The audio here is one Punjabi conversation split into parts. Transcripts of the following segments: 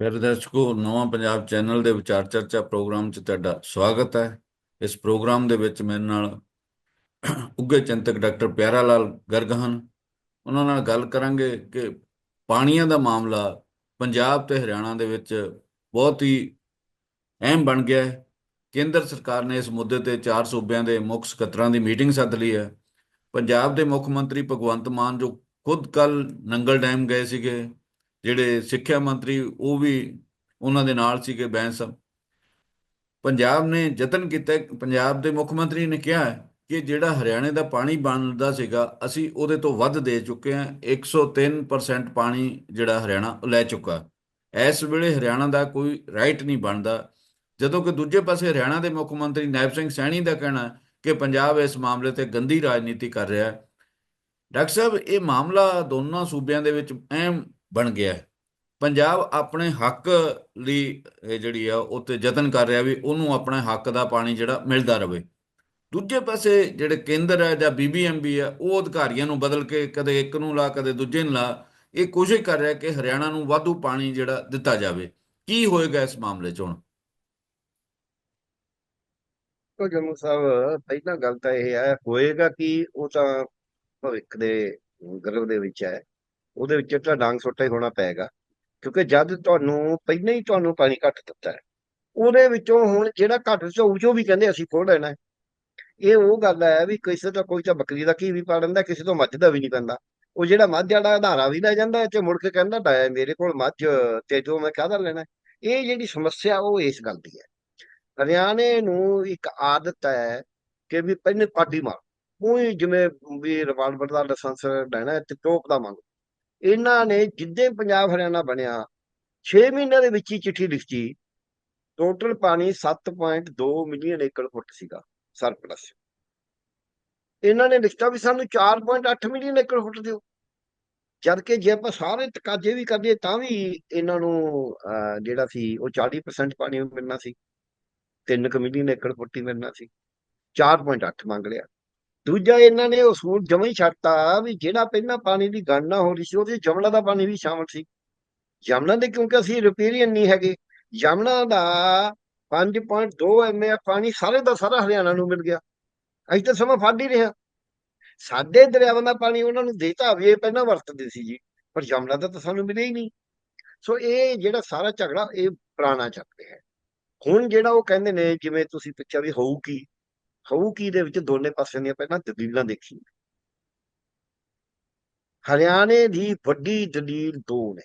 ਫਿਰ ਦਰਸ਼ਕੋ ਨਵਾਂ ਪੰਜਾਬ ਚੈਨਲ ਦੇ ਵਿਚਾਰ ਚਰਚਾ ਪ੍ਰੋਗਰਾਮ 'ਚ ਤੁਹਾਡਾ ਸਵਾਗਤ ਹੈ ਇਸ ਪ੍ਰੋਗਰਾਮ ਦੇ ਵਿੱਚ ਮੇਰੇ ਨਾਲ ਉੱਘੇ ਚਿੰਤਕ ਡਾਕਟਰ ਪਿਆਰਾ ਲਾਲ ਗਰਗ ਹਨ ਉਹਨਾਂ ਨਾਲ ਗੱਲ ਕਰਾਂਗੇ ਕਿ ਪਾਣੀਆਂ ਦਾ ਮਾਮਲਾ ਪੰਜਾਬ ਤੇ ਹਰਿਆਣਾ ਦੇ ਵਿੱਚ ਬਹੁਤ ਹੀ ਅਹਿਮ ਬਣ ਗਿਆ ਹੈ ਕੇਂਦਰ ਸਰਕਾਰ ਨੇ ਇਸ ਮੁੱਦੇ ਤੇ ਚਾਰ ਸੂਬਿਆਂ ਦੇ ਮੁੱਖ ਸਕੱਤਰਾਂ ਦੀ ਮੀਟਿੰਗ ਸੱਦ ਲਈ ਹੈ ਪੰਜਾਬ ਦੇ ਮੁੱਖ ਮੰਤਰੀ ਭਗਵੰਤ ਮਾਨ ਜੋ ਖੁਦ ਕੱਲ ਨੰਗਲ ਡੈਮ ਗਏ ਸੀਗੇ ਜਿਹੜੇ ਸਿੱਖਿਆ ਮੰਤਰੀ, ਉਹ ਵੀ ਉਹਨਾਂ ਦੇ ਨਾਲ ਸੀਗੇ ਬੈਂਸ ਪੰਜਾਬ ਨੇ ਯਤਨ ਕੀਤਾ, ਪੰਜਾਬ ਦੇ ਮੁੱਖ ਮੰਤਰੀ ਨੇ ਕਿਹਾ ਕਿ ਜਿਹੜਾ ਹਰਿਆਣੇ ਦਾ ਪਾਣੀ ਬਣਦਾ ਸੀਗਾ, ਅਸੀਂ ਉਹਦੇ ਤੋਂ ਵੱਧ ਦੇ ਚੁੱਕੇ ਹਾਂ 103% ਪਾਣੀ ਜਿਹੜਾ ਹਰਿਆਣਾ ਲੈ ਚੁੱਕਾ। ਇਸ ਵੇਲੇ ਹਰਿਆਣਾ ਦਾ ਕੋਈ ਰਾਈਟ ਨਹੀਂ ਬਣਦਾ। ਜਦੋਂ ਕਿ ਦੂਜੇ ਪਾਸੇ ਹਰਿਆਣਾ ਦੇ ਮੁੱਖ ਮੰਤਰੀ ਨਾਇਬ ਸਿੰਘ ਸੈਣੀ ਦਾ ਕਹਿਣਾ ਕਿ ਪੰਜਾਬ ਇਸ ਮਾਮਲੇ ਤੇ ਗੰਦੀ ਰਾਜਨੀਤੀ ਕਰ ਰਿਹਾ ਹੈ। ਡਾਕਟਰ ਸਾਹਿਬ, ਇਹ ਮਾਮਲਾ ਦੋਨਾਂ ਸੂਬਿਆਂ ਦੇ ਵਿੱਚ ਅਹਿਮ ਬਣ ਗਿਆ ਹੈ। ਪੰਜਾਬ ਆਪਣੇ ਹੱਕ ਲਈ ਇਹ ਜਿਹੜੀ ਆ, ਉੱਤੇ ਯਤਨ ਕਰ ਰਿਹਾ ਵੀ ਉਹਨੂੰ ਆਪਣੇ ਹੱਕ ਦਾ ਪਾਣੀ ਜਿਹੜਾ ਮਿਲਦਾ ਰਹੇ ਦੂਜੇ ਪਾਸੇ ਜਿਹੜੇ ਕੇਂਦਰ ਹੈ ਜਾਂ ਬੀਬੀਐਮਬੀ ਹੈ, ਉਹ ਅਧਿਕਾਰੀਆਂ ਨੂੰ ਬਦਲ ਕੇ ਕਦੇ ਇੱਕ ਨੂੰ ਲਾ, ਕਦੇ ਦੂਜੇ ਨੂੰ ਲਾ, ਇਹ ਕੋਸ਼ਿਸ਼ ਕਰ ਰਿਹਾ ਕਿ ਹਰਿਆਣਾ ਨੂੰ ਵਾਧੂ ਪਾਣੀ ਜਿਹੜਾ ਦਿੱਤਾ ਜਾਵੇ। ਕੀ ਹੋਏਗਾ ਇਸ ਮਾਮਲੇ 'ਚ ਹੁਣ? ਕੋ ਜੰਮੂ ਸਾਹਿਬ, ਪਹਿਲਾਂ ਗੱਲ ਤਾਂ ਇਹ ਹੈ, ਹੋਏਗਾ ਕਿ, ਉਹ ਤਾਂ ਭਵਿੱਖ ਦੇ ਗਰਭ ਦੇ ਵਿੱਚ ਹੈ। ਉਹਦੇ ਵਿੱਚ ਤਾਂ ਡਾਂਗ ਸੋਟਾ ਹੀ ਹੋਣਾ ਪਏਗਾ, ਕਿਉਂਕਿ ਜਦ ਤੁਹਾਨੂੰ ਪਹਿਲਾਂ ਹੀ ਤੁਹਾਨੂੰ ਪਾਣੀ ਘੱਟ ਦਿੱਤਾ ਹੈ, ਉਹਦੇ ਵਿੱਚੋਂ ਹੁਣ ਜਿਹੜਾ ਘੱਟ ਝੋਊ ਚੋਂ ਵੀ ਕਹਿੰਦੇ ਅਸੀਂ ਖੋਲ ਲੈਣਾ ਇਹ ਉਹ ਗੱਲ ਹੈ ਵੀ ਕਿਸੇ ਦਾ ਕੋਈ ਤਾਂ ਬੱਕਰੀ ਦਾ ਕੀ ਵੀ ਪਾ ਲੈਂਦਾ, ਕਿਸੇ ਤੋਂ ਮੱਝ ਦਾ ਵੀ ਨਹੀਂ ਪੈਂਦਾ। ਉਹ ਜਿਹੜਾ ਮੱਝ ਵਾਲਾ ਆਧਾਰਾ ਵੀ ਲੈ ਜਾਂਦਾ ਤੇ ਮੁੜ ਕੇ ਕਹਿੰਦਾ ਡਾਇਆ ਮੇਰੇ ਕੋਲ ਮੱਝ ਤੇ ਜੋ ਮੈਂ ਕਾਹਦਾ ਲੈਣਾ ਇਹ ਜਿਹੜੀ ਸਮੱਸਿਆ ਉਹ ਇਸ ਗੱਲ ਦੀ ਹੈ। ਹਰਿਆਣੇ ਨੂੰ ਇੱਕ ਆਦਤ ਹੈ ਕਿ ਵੀ ਪਹਿਲੇ ਪਾਡੀ ਮਾਰ। ਉਹੀ ਜਿਵੇਂ ਵੀ ਰਿਵਾਲਵਰ ਦਾ ਲਾਇਸੈਂਸ ਲੈਣਾ ਤੇ ਟੋਪ ਦਾ ਮੰਗ ਇਹਨਾਂ ਨੇ ਜਿੱਦੇ ਪੰਜਾਬ ਹਰਿਆਣਾ ਬਣਿਆ 6 ਮਹੀਨਿਆਂ ਦੇ ਵਿੱਚ ਹੀ ਚਿੱਠੀ ਲਿਖੀ ਟੋਟਲ ਪਾਣੀ 7.2 ਮਿਲੀਅਨ ਏਕੜ ਫੁੱਟ ਸੀਗਾ ਸਰਪਲਸ ਇਹਨਾਂ ਨੇ ਲਿਖਤਾ ਵੀ ਸਾਨੂੰ 4.8 ਮਿਲੀਅਨ ਏਕੜ ਫੁੱਟ ਦਿਓ। ਜਦ ਕਿ ਜੇ ਆਪਾਂ ਸਾਰੇ ਤਕਾਜੇ ਵੀ ਕਰਦੇ ਤਾਂ ਵੀ ਇਹਨਾਂ ਨੂੰ ਜਿਹੜਾ ਸੀ, ਉਹ 40% ਪਾਣੀ ਮਿਲਣਾ ਸੀ। 3 ਮਿਲੀਅਨ ਏਕੜ ਫੁੱਟ ਹੀ ਮਿਲਣਾ ਸੀ। 4.8 ਮੰਗ ਲਿਆ। ਦੂਜਾ ਇਹਨਾਂ ਨੇ ਉਸੂਲ ਜਮਾਂ ਹੀ ਛੱਡਤਾ ਵੀ ਜਿਹੜਾ ਪਹਿਲਾਂ ਪਾਣੀ ਦੀ ਗਣਨਾ ਹੋ ਰਹੀ ਸੀ, ਉਹਦੇ ਜਮਨਾ ਦਾ ਪਾਣੀ ਵੀ ਸ਼ਾਮਲ ਸੀ। ਜਮਨਾ ਦੇ ਕਿਉਂਕਿ ਅਸੀਂ ਰਿਪੇਰੀਅਨ ਨਹੀਂ ਹੈਗੇ ਜਮਨਾ ਦਾ 5.2 ਐਮਏ ਪਾਣੀ ਸਾਰੇ ਦਾ ਸਾਰਾ ਹਰਿਆਣਾ ਨੂੰ ਮਿਲ ਗਿਆ। ਅਸੀਂ ਤਾਂ ਸਮਾਂ ਫੜ ਹੀ ਰਿਹਾ ਸਾਡੇ ਦਰਿਆਵਾਂ ਦਾ ਪਾਣੀ ਉਹਨਾਂ ਨੂੰ ਦੇਤਾ ਵੀ ਇਹ ਪਹਿਲਾਂ ਵਰਤਦੇ ਸੀ ਜੀ, ਪਰ ਜਮਨਾ ਦਾ ਤਾਂ ਸਾਨੂੰ ਮਿਲਿਆ ਹੀ ਨਹੀਂ। ਸੋ ਇਹ ਜਿਹੜਾ ਸਾਰਾ ਝਗੜਾ, ਇਹ ਪੁਰਾਣਾ ਚੱਲ ਰਿਹਾ ਹੈ। ਹੁਣ ਜਿਹੜਾ ਉਹ ਕਹਿੰਦੇ ਨੇ, ਜਿਵੇਂ ਤੁਸੀਂ ਪੁੱਛਿਆ ਵੀ ਹੋਊ ਕੀ ਹੋਊ ਕੀ ਦੇ ਵਿੱਚ ਦੋਨੇ ਪਾਸਿਆਂ ਦੀਆਂ ਪਹਿਲਾਂ ਦਲੀਲਾਂ ਦੇਖੀ ਹਰਿਆਣੇ ਦੀ ਵੱਡੀ ਦਲੀਲ ਦੋ ਨੇ।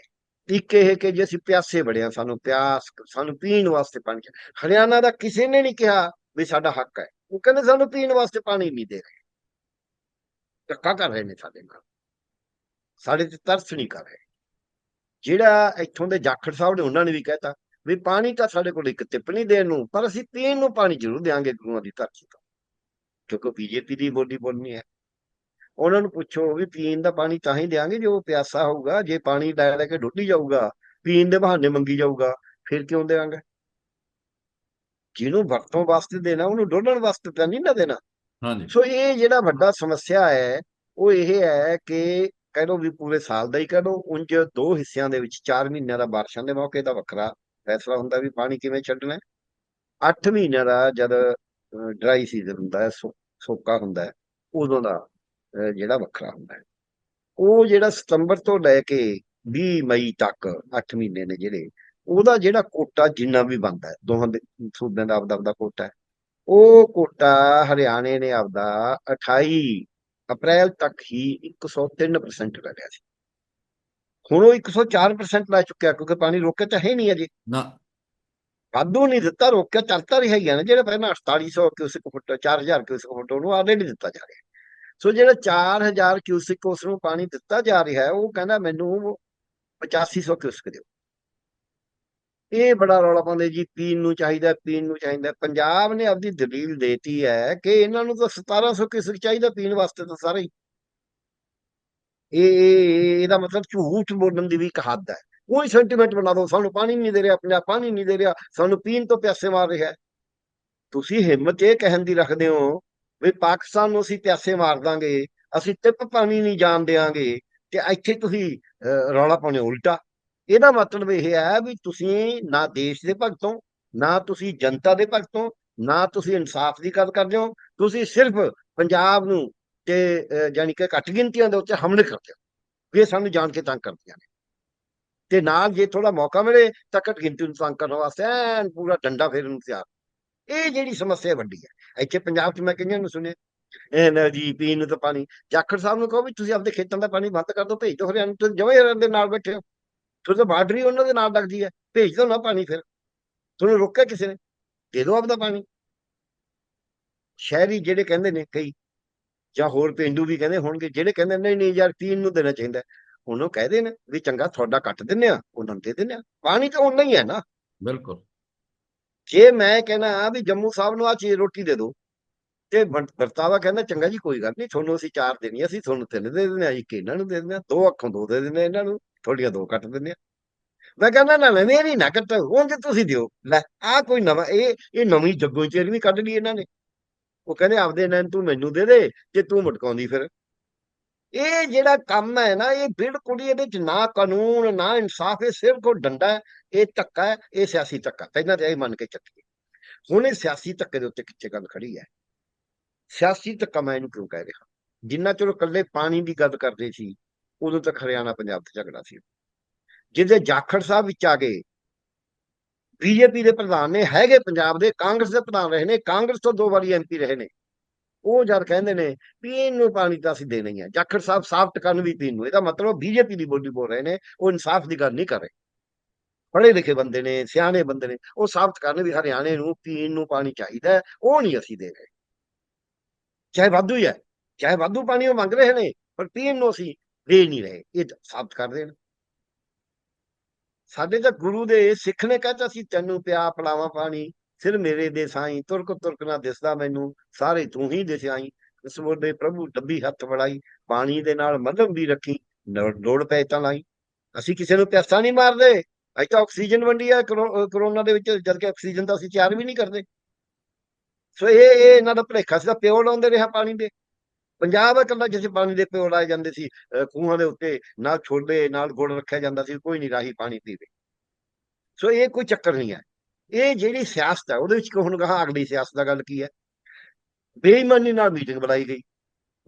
ਇੱਕ ਇਹ ਕਿ ਜੇ ਅਸੀਂ ਪਿਆਸੇ ਬੜਿਆ ਸਾਨੂੰ ਪਿਆਸ, ਸਾਨੂੰ ਪੀਣ ਵਾਸਤੇ ਪਾਣੀ ਹਰਿਆਣਾ ਦਾ ਕਿਸੇ ਨੇ ਨਹੀਂ ਕਿਹਾ ਵੀ ਸਾਡਾ ਹੱਕ ਹੈ। ਉਹ ਕਹਿੰਦੇ ਸਾਨੂੰ ਪੀਣ ਵਾਸਤੇ ਪਾਣੀ ਨਹੀਂ ਦੇ ਰਹੇ। ਧੱਕਾ ਕਰ ਰਹੇ ਨੇ ਸਾਡੇ ਨਾਲ। ਸਾਡੇ ਤੇ ਤਰਸ ਨਹੀਂ ਕਰ ਰਹੇ। ਜਿਹੜਾ ਇੱਥੋਂ ਦੇ ਜਾਖੜ ਸਾਹਿਬ ਨੇ ਉਹਨਾਂ ਨੇ ਵੀ ਕਹਿਤਾ ਵੀ ਪਾਣੀ ਤਾਂ ਸਾਡੇ ਕੋਲ ਇੱਕ ਟਿੱਪਣੀ ਦੇਣ ਨੂੰ, ਪਰ ਅਸੀਂ ਪੀਣ ਨੂੰ ਪਾਣੀ ਜ਼ਰੂਰ ਦੇਾਂਗੇ ਗੁਰੂਆਂ ਦੀ ਧਰਤੀ ਤੋਂ। ਕਿਉਂਕਿ ਬੀਜੇਪੀ ਦੀ ਬੋਲੀ ਬੋਲਣੀ ਹੈ। ਉਹਨਾਂ ਨੂੰ ਪੁੱਛੋ ਵੀ ਪੀਣ ਦਾ ਪਾਣੀ ਤਾਂ ਹੀ ਦੇਾਂਗੇ ਜੇ ਉਹ ਪਿਆਸਾ ਹੋਊਗਾ ਜੇ ਪਾਣੀ ਲੈ ਲੈ ਕੇ ਡੁੱਲੀ ਜਾਊਗਾ ਪੀਣ ਦੇ ਬਹਾਨੇ ਮੰਗੀ ਜਾਊਗਾ ਫਿਰ ਕਿਉਂ ਦੇਵਾਂਗੇ ਜਿਹਨੂੰ ਵਰਤੋਂ ਵਾਸਤੇ ਦੇਣਾ ਉਹਨੂੰ ਡੋਲਣ ਵਾਸਤੇ ਤਾਂ ਨਹੀਂ ਨਾ ਦੇਣਾ। ਹਾਂਜੀ। ਸੋ ਇਹ ਜਿਹੜਾ ਵੱਡਾ ਸਮੱਸਿਆ ਹੈ ਉਹ ਇਹ ਹੈ ਕਿ ਕਹਿ ਲਓ ਵੀ ਪੂਰੇ ਸਾਲ ਦਾ ਹੀ ਕਹਿ ਲਓ ਉਂਝ ਦੋ ਹਿੱਸਿਆਂ ਦੇ ਵਿੱਚ 4 ਮਹੀਨਿਆਂ ਦਾ ਬਾਰਿਸ਼ਾਂ ਦੇ ਮੌਕੇ ਦਾ ਵੱਖਰਾ ਫੈਸਲਾ ਹੁੰਦਾ ਵੀ ਪਾਣੀ ਕਿਵੇਂ ਛੱਡਣਾ ਹੈ। 8 ਮਹੀਨਿਆਂ ਦਾ ਜਦ ਡਰਾਈ ਸੀਜ਼ਨ ਹੁੰਦਾ ਹੈ ਸੋਕਾ ਹੁੰਦਾ ਹੈ, ਉਦੋਂ ਦਾ ਜਿਹੜਾ ਵੱਖਰਾ ਹੁੰਦਾ ਹੈ। ਉਹ ਜਿਹੜਾ ਸਤੰਬਰ ਤੋਂ ਲੈ ਕੇ 20 ਮਈ ਤੱਕ 8 ਮਹੀਨੇ ਨੇ ਜਿਹੜੇ, ਉਹਦਾ ਜਿਹੜਾ ਕੋਟਾ ਜਿੰਨਾ ਵੀ ਬੰਦਾ ਦੋਹਾਂ ਦੇ, ਸੂਬਿਆਂ ਦਾ ਆਪਦਾ ਆਪਦਾ ਕੋਟਾ ਹੈ। ਉਹ ਕੋਟਾ ਹਰਿਆਣੇ ਨੇ ਆਪਦਾ 28 ਅਪ੍ਰੈਲ ਤੱਕ ਹੀ 103% ਲੈ ਲਿਆ ਸੀ। ਹੁਣ ਉਹ 104% ਲੈ ਚੁੱਕਿਆ, ਕਿਉਂਕਿ ਪਾਣੀ ਰੋਕੇ ਤਾਂ ਹੈ ਨਹੀਂ ਅਜੇ। ਨਾ ਵਾਧੂ ਨਹੀਂ ਦਿੱਤਾ, ਰੋਕਿਆ ਚੱਲਦਾ ਰਿਹਾ ਹੀ ਨਾ, ਜਿਹੜਾ ਪਹਿਲਾਂ 4800 ਕਿਊਸਿਕ ਫੁੱਟ 4000 ਕਿਊਸਿਕ ਫੁੱਟ, ਉਹਨੂੰ ਆਲਰੇਡੀ ਦਿੱਤਾ ਜਾ ਰਿਹਾ। ਸੋ ਜਿਹੜਾ 4000 ਕਿਊਸਿਕ ਉਸ ਨੂੰ ਪਾਣੀ ਦਿੱਤਾ ਜਾ ਰਿਹਾ ਹੈ ਉਹ ਕਹਿੰਦਾ ਮੈਨੂੰ 8500 ਕਿਊਸਿਕ ਦਿਓ। ਇਹ ਬੜਾ ਰੌਲਾ ਪਾਉਂਦੇ ਜੀ, ਪੀਣ ਨੂੰ ਚਾਹੀਦਾ, ਪੀਣ ਨੂੰ ਚਾਹੀਦਾ। ਪੰਜਾਬ ਨੇ ਆਪਦੀ ਦਲੀਲ ਦੇਤੀ ਹੈ ਕਿ ਇਹਨਾਂ ਨੂੰ ਤਾਂ 1700 ਕਿਊਸਿਕ ਚਾਹੀਦਾ ਪੀਣ ਵਾਸਤੇ ਤਾਂ ਸਾਰੇ ਹੀ। ਇਹ, ਇਹਦਾ ਮਤਲਬ ਝੂਠ ਬੋਲਣ ਦੀ ਵੀ ਇੱਕ ਹੱਦ ਹੈ। ਕੋਈ ਸੈਂਟੀਮੈਂਟ ਬਣਾ ਦੋ ਸਾਨੂੰ ਪਾਣੀ ਨਹੀਂ ਦੇ ਰਿਹਾ ਪੰਜਾਬ ਪਾਣੀ ਨਹੀਂ ਦੇ ਰਿਹਾ ਸਾਨੂੰ ਪੀਣ ਤੋਂ ਪਿਆਸੇ ਮਾਰ ਰਿਹਾ ਤੁਸੀਂ ਹਿੰਮਤ ਇਹ ਕਹਿਣ ਦੀ ਰੱਖਦੇ ਹੋ ਵੀ ਪਾਕਿਸਤਾਨ ਨੂੰ ਅਸੀਂ ਪਿਆਸੇ ਮਾਰ ਦਾਂਗੇ ਅਸੀਂ ਟਿਪ ਪਾਣੀ ਨਹੀਂ ਜਾਣ ਦੇਾਂਗੇ ਤੇ ਇੱਥੇ ਤੁਸੀਂ ਰੌਲਾ ਪਾਉਣੇ ਉਲਟਾ। ਇਹਦਾ ਮਤਲਬ ਇਹ ਹੈ ਵੀ ਤੁਸੀਂ ਨਾ ਦੇਸ਼ ਦੇ ਭਗਤੋਂ ਨਾ ਤੁਸੀਂ ਜਨਤਾ ਦੇ ਭਗਤੋਂ ਨਾ ਤੁਸੀਂ ਇਨਸਾਫ ਦੀ ਗੱਲ ਕਰਦੇ ਹੋ ਤੁਸੀਂ ਸਿਰਫ ਪੰਜਾਬ ਨੂੰ ਤੇ ਅਹ, ਜਾਣੀ ਕਿ ਘੱਟ ਗਿਣਤੀਆਂ ਦੇ ਉੱਤੇ ਹਮਲੇ ਕਰਦੇ ਹੋ। ਇਹ ਸਾਨੂੰ ਜਾਣ ਕੇ ਤੰਗ ਕਰਦੀਆਂ ਨੇ। ਤੇ ਨਾਲ ਜੇ ਥੋੜਾ ਮੌਕਾ ਮਿਲੇ ਤਾਂ ਘੱਟ ਗਿਣਤੀ ਨੂੰ ਤੰਗ ਕਰਨ ਵਾਸਤੇ ਐਨ ਪੂਰਾ ਡੰਡਾ ਫੇਰਨ ਨੂੰ ਤਿਆਰ। ਇਹ ਜਿਹੜੀ ਸਮੱਸਿਆ ਵੱਡੀ ਹੈ, ਇੱਥੇ ਪੰਜਾਬ 'ਚ ਮੈਂ ਕਈਆਂ ਨੂੰ ਸੁਣਿਆ, ਇਹ ਨਾ ਜੀ ਪੀਣ ਨੂੰ ਤਾਂ ਪਾਣੀ, ਜਾਖੜ ਸਾਹਿਬ ਨੂੰ ਕਹੋ ਵੀ ਤੁਸੀਂ ਆਪਣੇ ਖੇਤਾਂ ਦਾ ਪਾਣੀ ਬੰਦ ਕਰ ਦਿਓ, ਭੇਜ ਦਿਓ ਹਰਿਆਣੇ ਤੋਂ ਜਮੇ ਹਰਿਆਣਾ ਦੇ ਨਾਲ ਬੈਠੇ ਹੋ। ਤੁਸੀਂ ਤਾਂ ਬਾਰਡਰ ਹੀ ਉਹਨਾਂ ਦੇ ਨਾਲ ਲੱਗਦੀ ਹੈ, ਭੇਜ ਦਿਓ ਨਾ ਪਾਣੀ ਫਿਰ। ਤੁਹਾਨੂੰ ਰੋਕਿਆ ਕਿਸੇ ਨੇ? ਦੇ ਦਿਓ ਆਪਦਾ ਪਾਣੀ। ਸ਼ਹਿਰੀ ਜਿਹੜੇ ਕਹਿੰਦੇ ਨੇ ਕਈ, ਜਾਂ ਹੋਰ ਪਿੰਡੂ ਵੀ ਕਹਿੰਦੇ ਹੋਣਗੇ, ਜਿਹੜੇ ਕਹਿੰਦੇ ਨਹੀਂ ਨਹੀਂ ਯਾਰ ਪੀਣ ਨੂੰ ਦੇਣਾ ਚਾਹੀਦਾ। ਉਹਨੂੰ ਕਹਦੇ ਨੇ ਵੀ ਚੰਗਾ ਤੁਹਾਡਾ ਕੱਟ ਦਿੰਨੇ ਆ ਉਹਨਾਂ ਨੂੰ ਦੇ ਦਿੰਨੇ ਆ ਪਾਣੀ ਤਾਂ ਉਹਨਾਂ ਹੀ ਹੈ ਨਾ। ਬਿਲਕੁਲ। ਜੇ ਮੈਂ ਕਹਿਣਾ ਵੀ ਜੰਮੂ ਸਾਹਿਬ ਨੂੰ ਆ ਚੀਜ਼ ਰੋਟੀ ਦੇ ਦਿਓ ਤੇ ਵਰ- ਵਰਤਾਵਾ ਕਹਿੰਦਾ ਚੰਗਾ ਜੀ ਕੋਈ ਗੱਲ ਨਹੀਂ ਤੁਹਾਨੂੰ ਅਸੀਂ ਚਾਰ ਦੇਣੀ ਅਸੀਂ ਤੁਹਾਨੂੰ ਤਿੰਨ ਦੇ ਦਿੰਦੇ ਆ ਇੱਕ ਇਹਨਾਂ ਨੂੰ ਦੇ ਦਿੰਦੇ ਆ ਦੋ ਅੱਖੋਂ ਦੋ ਦੇ ਆ ਇਹਨਾਂ ਨੂੰ ਥੋੜੀਆਂ ਦੋ ਕੱਟ ਦਿੰਦੇ ਆ ਮੈਂ ਕਹਿੰਦਾ ਨਾ ਨਾ ਮੇਰੀ ਨਾ ਕੱਟੋ ਉਂਝ ਤੁਸੀਂ ਦਿਓ। ਲੈ ਆ ਕੋਈ ਨਵਾਂ ਇਹ ਇਹ ਨਵੀਂ ਜੱਗੋ ਚੇਰ ਵੀ ਕੱਢ ਲਈ ਇਹਨਾਂ ਨੇ। ਉਹ ਕਹਿੰਦੇ ਆਪਦੇ ਨੈਣ ਤੂੰ ਮੈਨੂੰ ਦੇ ਦੇ ਤੇ ਤੂੰ ਮਟਕਾਉਂਦੀ ਫਿਰ। ਇਹ ਜਿਹੜਾ ਕੰਮ ਹੈ ਨਾ, ਇਹ ਬਿਲਕੁਲ ਹੀ ਇਹਦੇ ਚ ਨਾ ਕਾਨੂੰਨ, ਨਾ ਇਨਸਾਫ, ਇਹ ਸਿਰਫ ਕੋ ਡੰਡਾ ਇਹ ਧੱਕਾ ਹੈ, ਇਹ ਸਿਆਸੀ ਧੱਕਾ। ਪਹਿਲਾਂ ਤਾਂ ਇਹ ਮੰਨ ਕੇ ਚੱਲੀਏ। ਹੁਣ ਇਹ ਸਿਆਸੀ ਧੱਕੇ ਦੇ ਉੱਤੇ ਕਿੱਥੇ ਗੱਲ ਖੜੀ ਹੈ? ਸਿਆਸੀ ਧੱਕਾ ਮੈਂ ਇਹਨੂੰ ਕਿਉਂ ਕਹਿ ਰਿਹਾ? ਜਿੰਨਾ ਚਿਰ ਇਕੱਲੇ ਪਾਣੀ ਦੀ ਗੱਲ ਕਰਦੇ ਸੀ, ਉਦੋਂ ਤੱਕ ਹਰਿਆਣਾ ਪੰਜਾਬ ਤੇ ਝਗੜਾ ਸੀ। ਜਿਹਦੇ ਜਾਖੜ ਸਾਹਿਬ ਵਿੱਚ ਆ ਗਏ ਬੀਜੇਪੀ ਦੇ ਪ੍ਰਧਾਨ ਨੇ, ਹੈਗੇ ਪੰਜਾਬ ਦੇ, ਕਾਂਗਰਸ ਦੇ ਪ੍ਰਧਾਨ ਰਹੇ ਨੇ, ਕਾਂਗਰਸ ਤੋਂ ਦੋ ਵਾਰੀ ਐਮਪੀ ਰਹੇ ਨੇ। ਉਹ ਜਦ ਕਹਿੰਦੇ ਨੇ ਪੀਣ ਨੂੰ ਪਾਣੀ ਤਾਂ ਅਸੀਂ ਦੇਣਾ ਹੀ ਹੈ ਜਾਖੜ ਸਾਹਿਬ ਸਾਫ਼ ਟਕਨ ਵੀ ਪੀਣ ਨੂੰ, ਇਹਦਾ ਮਤਲਬ ਬੀਜੇਪੀ ਦੀ ਬੋਲੀ ਬੋਲ ਰਹੇ ਨੇ, ਉਹ ਇਨਸਾਫ ਦੀ ਗੱਲ ਨਹੀਂ ਕਰ ਰਹੇ। ਪੜ੍ਹੇ ਲਿਖੇ ਬੰਦੇ ਨੇ, ਸਿਆਣੇ ਬੰਦੇ ਨੇ, ਉਹ ਸਾਬਤ ਕਰਨ ਵੀ ਹਰਿਆਣੇ ਨੂੰ ਪੀਣ ਨੂੰ ਪਾਣੀ ਚਾਹੀਦਾ, ਉਹ ਨਹੀਂ ਅਸੀਂ ਦੇ ਰਹੇ। ਚਾਹੇ ਵਾਧੂ ਹੀ ਹੈ, ਚਾਹੇ ਵਾਧੂ ਪਾਣੀ ਉਹ ਮੰਗ ਰਹੇ ਨੇ, ਪਰ ਪੀਣ ਨੂੰ ਅਸੀਂ ਦੇ ਨਹੀਂ ਰਹੇ, ਇਹ ਸਾਬਤ ਕਰ ਦੇਣ ਸਾਡੇ ਤਾਂ ਗੁਰੂ ਦੇ ਸਿੱਖ ਨੇ ਕਹਤਾ ਸੀ ਤੈਨੂੰ ਪਿਆ ਪਲਾਵਾ ਪਾਣੀ ਸਿਰ ਮੇਰੇ ਦੇ ਸਾਈ, ਤੁਰਕ ਤੁਰਕ ਨਾ ਦਿਸਦਾ ਮੈਨੂੰ, ਸਾਰੇ ਤੂੰ ਹੀ ਦਿਸਿਆਈ। ਦੇ ਪ੍ਰਭੂ ਡੱਬੀ ਹੱਥ ਵੜਾਈ, ਪਾਣੀ ਦੇ ਨਾਲ ਮੱਧਮ ਵੀ ਰੱਖੀ ਲੋੜ ਲੋੜ ਤਾਂ ਲਾਈ। ਅਸੀਂ ਕਿਸੇ ਨੂੰ ਪਿਆਸਾ ਨਹੀਂ ਮਾਰਦੇ। ਅਸੀਂ ਤਾਂ ਆਕਸੀਜਨ ਵੰਡੀ ਆ ਕਰੋ- ਕਰੋਨਾ ਦੇ ਵਿੱਚ, ਜਦ ਕਿ ਆਕਸੀਜਨ ਦਾ ਅਸੀਂ ਤਿਆਰ ਵੀ ਨਹੀਂ ਕਰਦੇ। ਸੋ ਇਹ ਇਹ ਇਹਨਾਂ ਦਾ ਭਲੇਖਾ ਸੀ ਪਿਓ ਲਾਉਂਦੇ ਰਿਹਾ ਪਾਣੀ ਦੇ। ਪੰਜਾਬ ਇਕੱਲਾ ਜਿੱਥੇ ਪਾਣੀ ਦੇ ਪਿਓ ਲਾਏ ਜਾਂਦੇ ਸੀ ਖੂਹਾਂ ਦੇ ਉੱਤੇ, ਨਾਲ ਛੋਲੇ, ਨਾਲ ਗੁੜ ਰੱਖਿਆ ਜਾਂਦਾ ਸੀ, ਕੋਈ ਨਹੀਂ ਰਾਹੀ ਪਾਣੀ ਪੀਵੇ। ਸੋ ਇਹ ਕੋਈ ਚੱਕਰ ਨਹੀਂ ਹੈ। ਇਹ ਜਿਹੜੀ ਸਿਆਸਤ ਹੈ, ਉਹਦੇ ਵਿੱਚ ਹੁਣ ਕਹਾ ਅਗਲੀ ਸਿਆਸਤ ਦਾ ਗੱਲ ਕੀ ਹੈ? ਬੇਈਮਾਨੀ ਨਾਲ ਮੀਟਿੰਗ ਬੁਲਾਈ ਗਈ।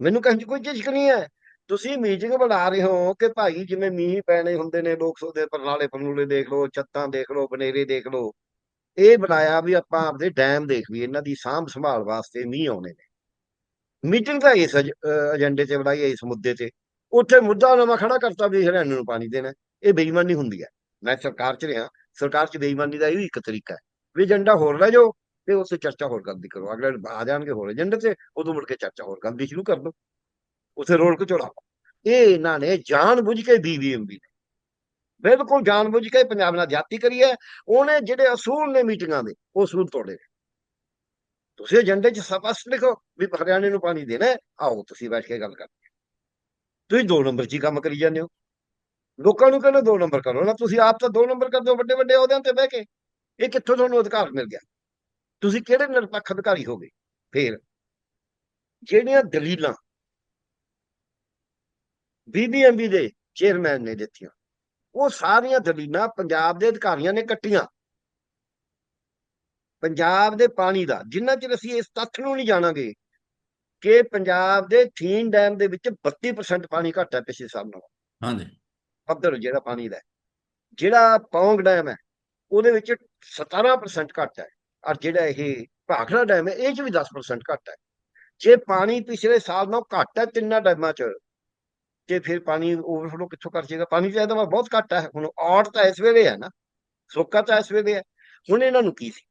ਮੈਨੂੰ ਕਹਿਣ 'ਚ ਕੋਈ ਝਿਜਕ ਨਹੀਂ ਹੈ। ਤੁਸੀਂ ਮੀਟਿੰਗ ਬੁਲਾ ਰਹੇ ਹੋ ਕਿ ਭਾਈ ਜਿਵੇਂ ਮੀਂਹ ਪੈਣੇ ਹੁੰਦੇ ਨੇ, ਲੋਕ ਸੋਦੇ ਪਰਨਾਲੇ ਪਰਨੂਲੇ ਦੇਖ ਲਓ, ਛੱਤਾਂ ਦੇਖ ਲਓ, ਬਨੇਰੇ ਦੇਖ ਲਓ। ਇਹ ਬਣਾਇਆ ਵੀ ਆਪਾਂ ਆਪਦੇ ਡੈਮ ਦੇਖ ਵੀ, ਇਹਨਾਂ ਦੀ ਸਾਂਭ ਸੰਭਾਲ ਵਾਸਤੇ ਮੀਂਹ ਆਉਣੇ ਨੇ। ਮੀਟਿੰਗ ਤਾਂ ਇਸ ਏਜੰਡੇ ਤੇ ਬਣਾਈ ਇਸ ਮੁੱਦੇ ਤੇ। ਉੱਥੇ ਮੁੱਦਾ ਨਵਾਂ ਖੜਾ ਕਰਤਾ ਵੀ ਹਰਿਆਣੇ ਨੂੰ ਪਾਣੀ ਦੇਣਾ। ਇਹ ਬੇਈਮਾਨੀ ਹੁੰਦੀ ਹੈ। ਮੈਂ ਸਰਕਾਰ 'ਚ ਰਿਹਾ। ਸਰਕਾਰ 'ਚ ਬੇਈਮਾਨੀ ਦਾ ਇਹ ਵੀ ਇੱਕ ਤਰੀਕਾ ਹੈ। ਵੀ ਏਜੰਡਾ ਹੋਰ ਲੈ ਜਾਓ ਤੇ ਉਸ ਤੇ ਚਰਚਾ ਹੋਰ ਕਰਨ ਕਰੋ। ਅਗਲੇ ਆ ਜਾਣਗੇ ਹੋਰ ਏਜੰਡੇ ਤੇ, ਉਦੋਂ ਮੁੜ ਕੇ ਚਰਚਾ ਹੋਰ ਕਰਨ ਸ਼ੁਰੂ ਕਰ ਦੋ। ਉਥੇ ਰੋਲ ਘਚੋੜਾ ਇਹ ਇਹਨਾਂ ਨੇ ਜਾਣ ਬੁੱਝ ਕੇ ਬੀਬੀਐਮਬੀ ਨੇ। ਬਿਲਕੁਲ ਜਾਣ ਬੁੱਝ ਕੇ ਪੰਜਾਬ ਨਾਲ ਜਾਤੀ ਕਰੀ ਹੈ। ਉਹਨੇ ਜਿਹੜੇ ਅਸੂਲ ਨੇ ਮੀਟਿੰਗਾਂ ਦੇ, ਉਹ ਅਸੂਲ ਤੋੜੇ ਤੁਸੀਂ ਏਜੰਡੇ 'ਚ ਸਪਸ਼ਟ ਲਿਖੋ ਵੀ ਹਰਿਆਣੇ ਨੂੰ ਪਾਣੀ ਦੇਣਾ ਆਓ ਤੁਸੀਂ ਬੈਠ ਕੇ ਗੱਲ ਕਰਦੇ ਹਾਂ। ਤੁਸੀਂ ਦੋ ਨੰਬਰ 'ਚ ਹੀ ਕੰਮ ਕਰੀ ਜਾਂਦੇ ਹੋ। ਲੋਕਾਂ ਨੂੰ ਕਹਿੰਦੇ ਦੋ ਨੰਬਰ ਕਰੋ। ਨਾ ਤੁਸੀਂ ਆਪ ਤਾਂ ਦੋ ਨੰਬਰ ਕਰਦੇ ਹੋ, ਵੱਡੇ ਵੱਡੇ ਅਹੁਦਿਆਂ ਤੇ ਬਹਿ ਕੇ। ਇਹ ਕਿੱਥੋਂ ਤੁਹਾਨੂੰ ਅਧਿਕਾਰ ਮਿਲ ਗਿਆ? ਤੁਸੀਂ ਕਿਹੜੇ ਨਿਰਪੱਖ ਅਧਿਕਾਰੀ ਹੋਗੇ? ਫੇਰ ਜਿਹੜੀਆਂ ਦਲੀਲਾਂ ਬੀਬੀਐਮਬੀ ਦੇ ਚੇਅਰਮੈਨ ਨੇ ਦਿੱਤੀਆਂ, ਉਹ ਸਾਰੀਆਂ ਦਲੀਲਾਂ ਪੰਜਾਬ ਦੇ ਅਧਿਕਾਰੀਆਂ ਨੇ ਕੱਟੀਆਂ। ਪੰਜਾਬ ਦੇ ਪਾਣੀ ਦਾ, ਜਿੰਨਾ ਚਿਰ ਅਸੀਂ ਇਸ ਤੱਥ ਨੂੰ ਨਹੀਂ ਜਾਣਾਂਗੇ ਕਿ ਪੰਜਾਬ ਦੇ ਥੀਨ ਡੈਮ ਦੇ ਵਿੱਚ 32% ਪਾਣੀ ਘੱਟ ਹੈ ਪਿਛਲੇ ਸਾਲ ਨਾਲੋਂ। ਹਾਂਜੀ। ਪੱਧਰ ਜਿਹੜਾ ਪਾਣੀ ਦਾ ਜਿਹੜਾ ਪੌਂਗ ਡੈਮ ਹੈ, ਉਹਦੇ ਵਿੱਚ 17% ਘੱਟ ਹੈ ਔਰ ਜਿਹੜਾ ਇਹ ਭਾਖੜਾ ਡੈਮ ਹੈ, ਇਹ ਚ ਵੀ 10% ਘੱਟ ਹੈ। ਜੇ ਪਾਣੀ ਪਿਛਲੇ ਸਾਲ ਨਾਲੋਂ ਘੱਟ ਹੈ ਤਿੰਨਾਂ ਡੈਮਾਂ ਚ, ਤੇ ਫਿਰ ਪਾਣੀ ਓਵਰਫਲੋ ਕਿੱਥੋਂ ਕਰ ਜਾਏਗਾ? ਪਾਣੀ ਤਾਂ ਇਹਦਾ ਬਹੁਤ ਘੱਟ ਹੈ, ਹੁਣ ਔੜ ਤਾਂ ਇਸ ਵੇਲੇ ਹੈ ਨਾ, ਸੋਕਾ ਤਾਂ ਇਸ ਵੇਲੇ ਹੈ। ਹੁਣ ਇਹਨਾਂ ਨੂੰ ਕੀ ਸੀ?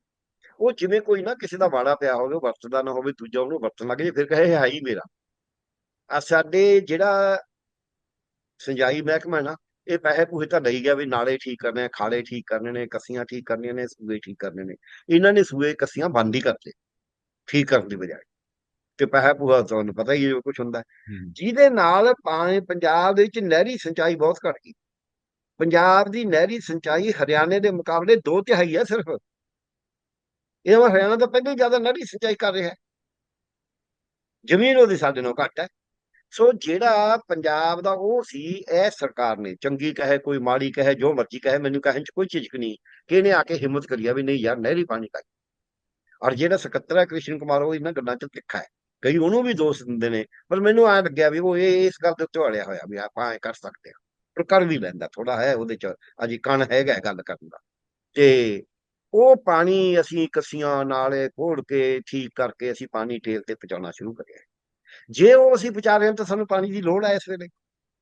ਉਹ ਜਿਵੇਂ ਕੋਈ ਨਾ ਕਿਸੇ ਦਾ ਵਾੜਾ ਪਿਆ ਹੋਵੇ, ਉਹ ਵਰਤਦਾ ਨਾ ਹੋਵੇ, ਦੂਜਾ ਉਹਨੂੰ ਵਰਤਣ ਲੱਗ ਜੇ ਫਿਰ ਕਹੇ ਇਹ ਹੈ ਹੀ ਮੇਰਾ। ਆ ਸਾਡੇ ਜਿਹੜਾ ਸਿੰਜਾਈ ਮਹਿਕਮਾ ਹੈ ਨਾ ਇਹ ਪੈਸੇ ਪੂਸੇ ਤਾਂ ਲਈ ਗਿਆ ਵੀ ਨਾਲੇ ਠੀਕ ਕਰਨੇ ਆ ਖਾਲੇ ਠੀਕ ਕਰਨੇ ਨੇ ਕੱਸੀਆਂ ਠੀਕ ਕਰਨੀਆਂ ਨੇ ਸੂਏ ਠੀਕ ਕਰਨੇ ਨੇ। ਇਹਨਾਂ ਨੇ ਸੂਏ ਕੱਸੀਆਂ ਬੰਦ ਹੀ ਕਰਤੇ ਠੀਕ ਕਰਨ ਦੀ ਬਜਾਏ। ਤੇ ਪੈਸਾ ਪੂਹਾ ਤੁਹਾਨੂੰ ਪਤਾ ਹੀ ਹੈ ਜੋ ਕੁਝ ਹੁੰਦਾ ਜਿਹਦੇ ਨਾਲ ਪਾਣੀ ਪੰਜਾਬ ਦੇ ਵਿੱਚ ਨਹਿਰੀ ਸਿੰਚਾਈ ਬਹੁਤ ਘਟ ਗਈ। ਪੰਜਾਬ ਦੀ ਨਹਿਰੀ ਸਿੰਚਾਈ ਹਰਿਆਣੇ ਦੇ ਮੁਕਾਬਲੇ ਦੋ ਤਿਹਾਈ ਹੈ ਸਿਰਫ। ਇਹ ਹਰਿਆਣਾ ਤਾਂ ਪਹਿਲਾਂ ਹੀ ਜ਼ਿਆਦਾ ਨਹਿਰੀ ਸਿੰਚਾਈ ਕਰ ਰਿਹਾ ਹੈ। ਜ਼ਮੀਨ ਉਹਦੀ ਸਾਡੇ ਨਾਲੋਂ ਘੱਟ ਹੈ। ਸੋ ਜਿਹੜਾ ਪੰਜਾਬ ਦਾ ਉਹ ਸੀ, ਇਹ ਸਰਕਾਰ ਨੇ, ਚੰਗੀ ਕਹੇ, ਕੋਈ ਮਾੜੀ ਕਹੇ, ਜੋ ਮਰਜ਼ੀ ਕਹੇ, ਮੈਨੂੰ ਕਹਿਣ ਚ ਕੋਈ ਝਿਜਕ ਨਹੀਂ। ਕਿ ਇਹਨੇ ਆ ਕੇ ਹਿੰਮਤ ਕਰੀ ਆ ਵੀ ਨਹੀਂ ਯਾਰ, ਨਹਿਰੀ ਪਾਣੀ ਕਾਈ ਔਰ ਜਿਹੜਾ ਸਕੱਤਰ ਹੈ ਕ੍ਰਿਸ਼ਨ ਕੁਮਾਰ, ਉਹ ਇਹਨਾਂ ਗੱਲਾਂ ਚ ਤਿੱਖਾ ਹੈ। ਕਈ ਉਹਨੂੰ ਵੀ ਦੋਸ਼ ਦਿੰਦੇ ਨੇ, ਪਰ ਮੈਨੂੰ ਆ ਲੱਗਿਆ ਵੀ ਉਹ ਇਹ ਇਸ ਗੱਲ ਦੇ ਉੱਤੇ ਅੜਿਆ ਹੋਇਆ ਵੀ ਆਪਾਂ ਐ ਕਰ ਸਕਦੇ ਹਾਂ। ਪਰ ਕਰ ਵੀ ਲੈਂਦਾ ਥੋੜਾ ਹੈ ਉਹਦੇ ਚ, ਅਜੀ ਕਣ ਹੈਗਾ ਗੱਲ ਕਰਨ ਦਾ। ਤੇ ਉਹ ਪਾਣੀ ਅਸੀਂ ਕੱਸੀਆਂ ਨਾਲੇ ਘੋੜ ਕੇ, ਠੀਕ ਕਰਕੇ ਅਸੀਂ ਪਾਣੀ ਟੇਲ ਤੇ ਪਹੁੰਚਾਉਣਾ ਸ਼ੁਰੂ ਕਰਿਆ। ਜੇ ਉਹ ਅਸੀਂ ਪਹੁੰਚਾ ਰਹੇ ਹਾਂ ਤਾਂ ਸਾਨੂੰ ਪਾਣੀ ਦੀ ਲੋੜ ਹੈ ਇਸ ਵੇਲੇ।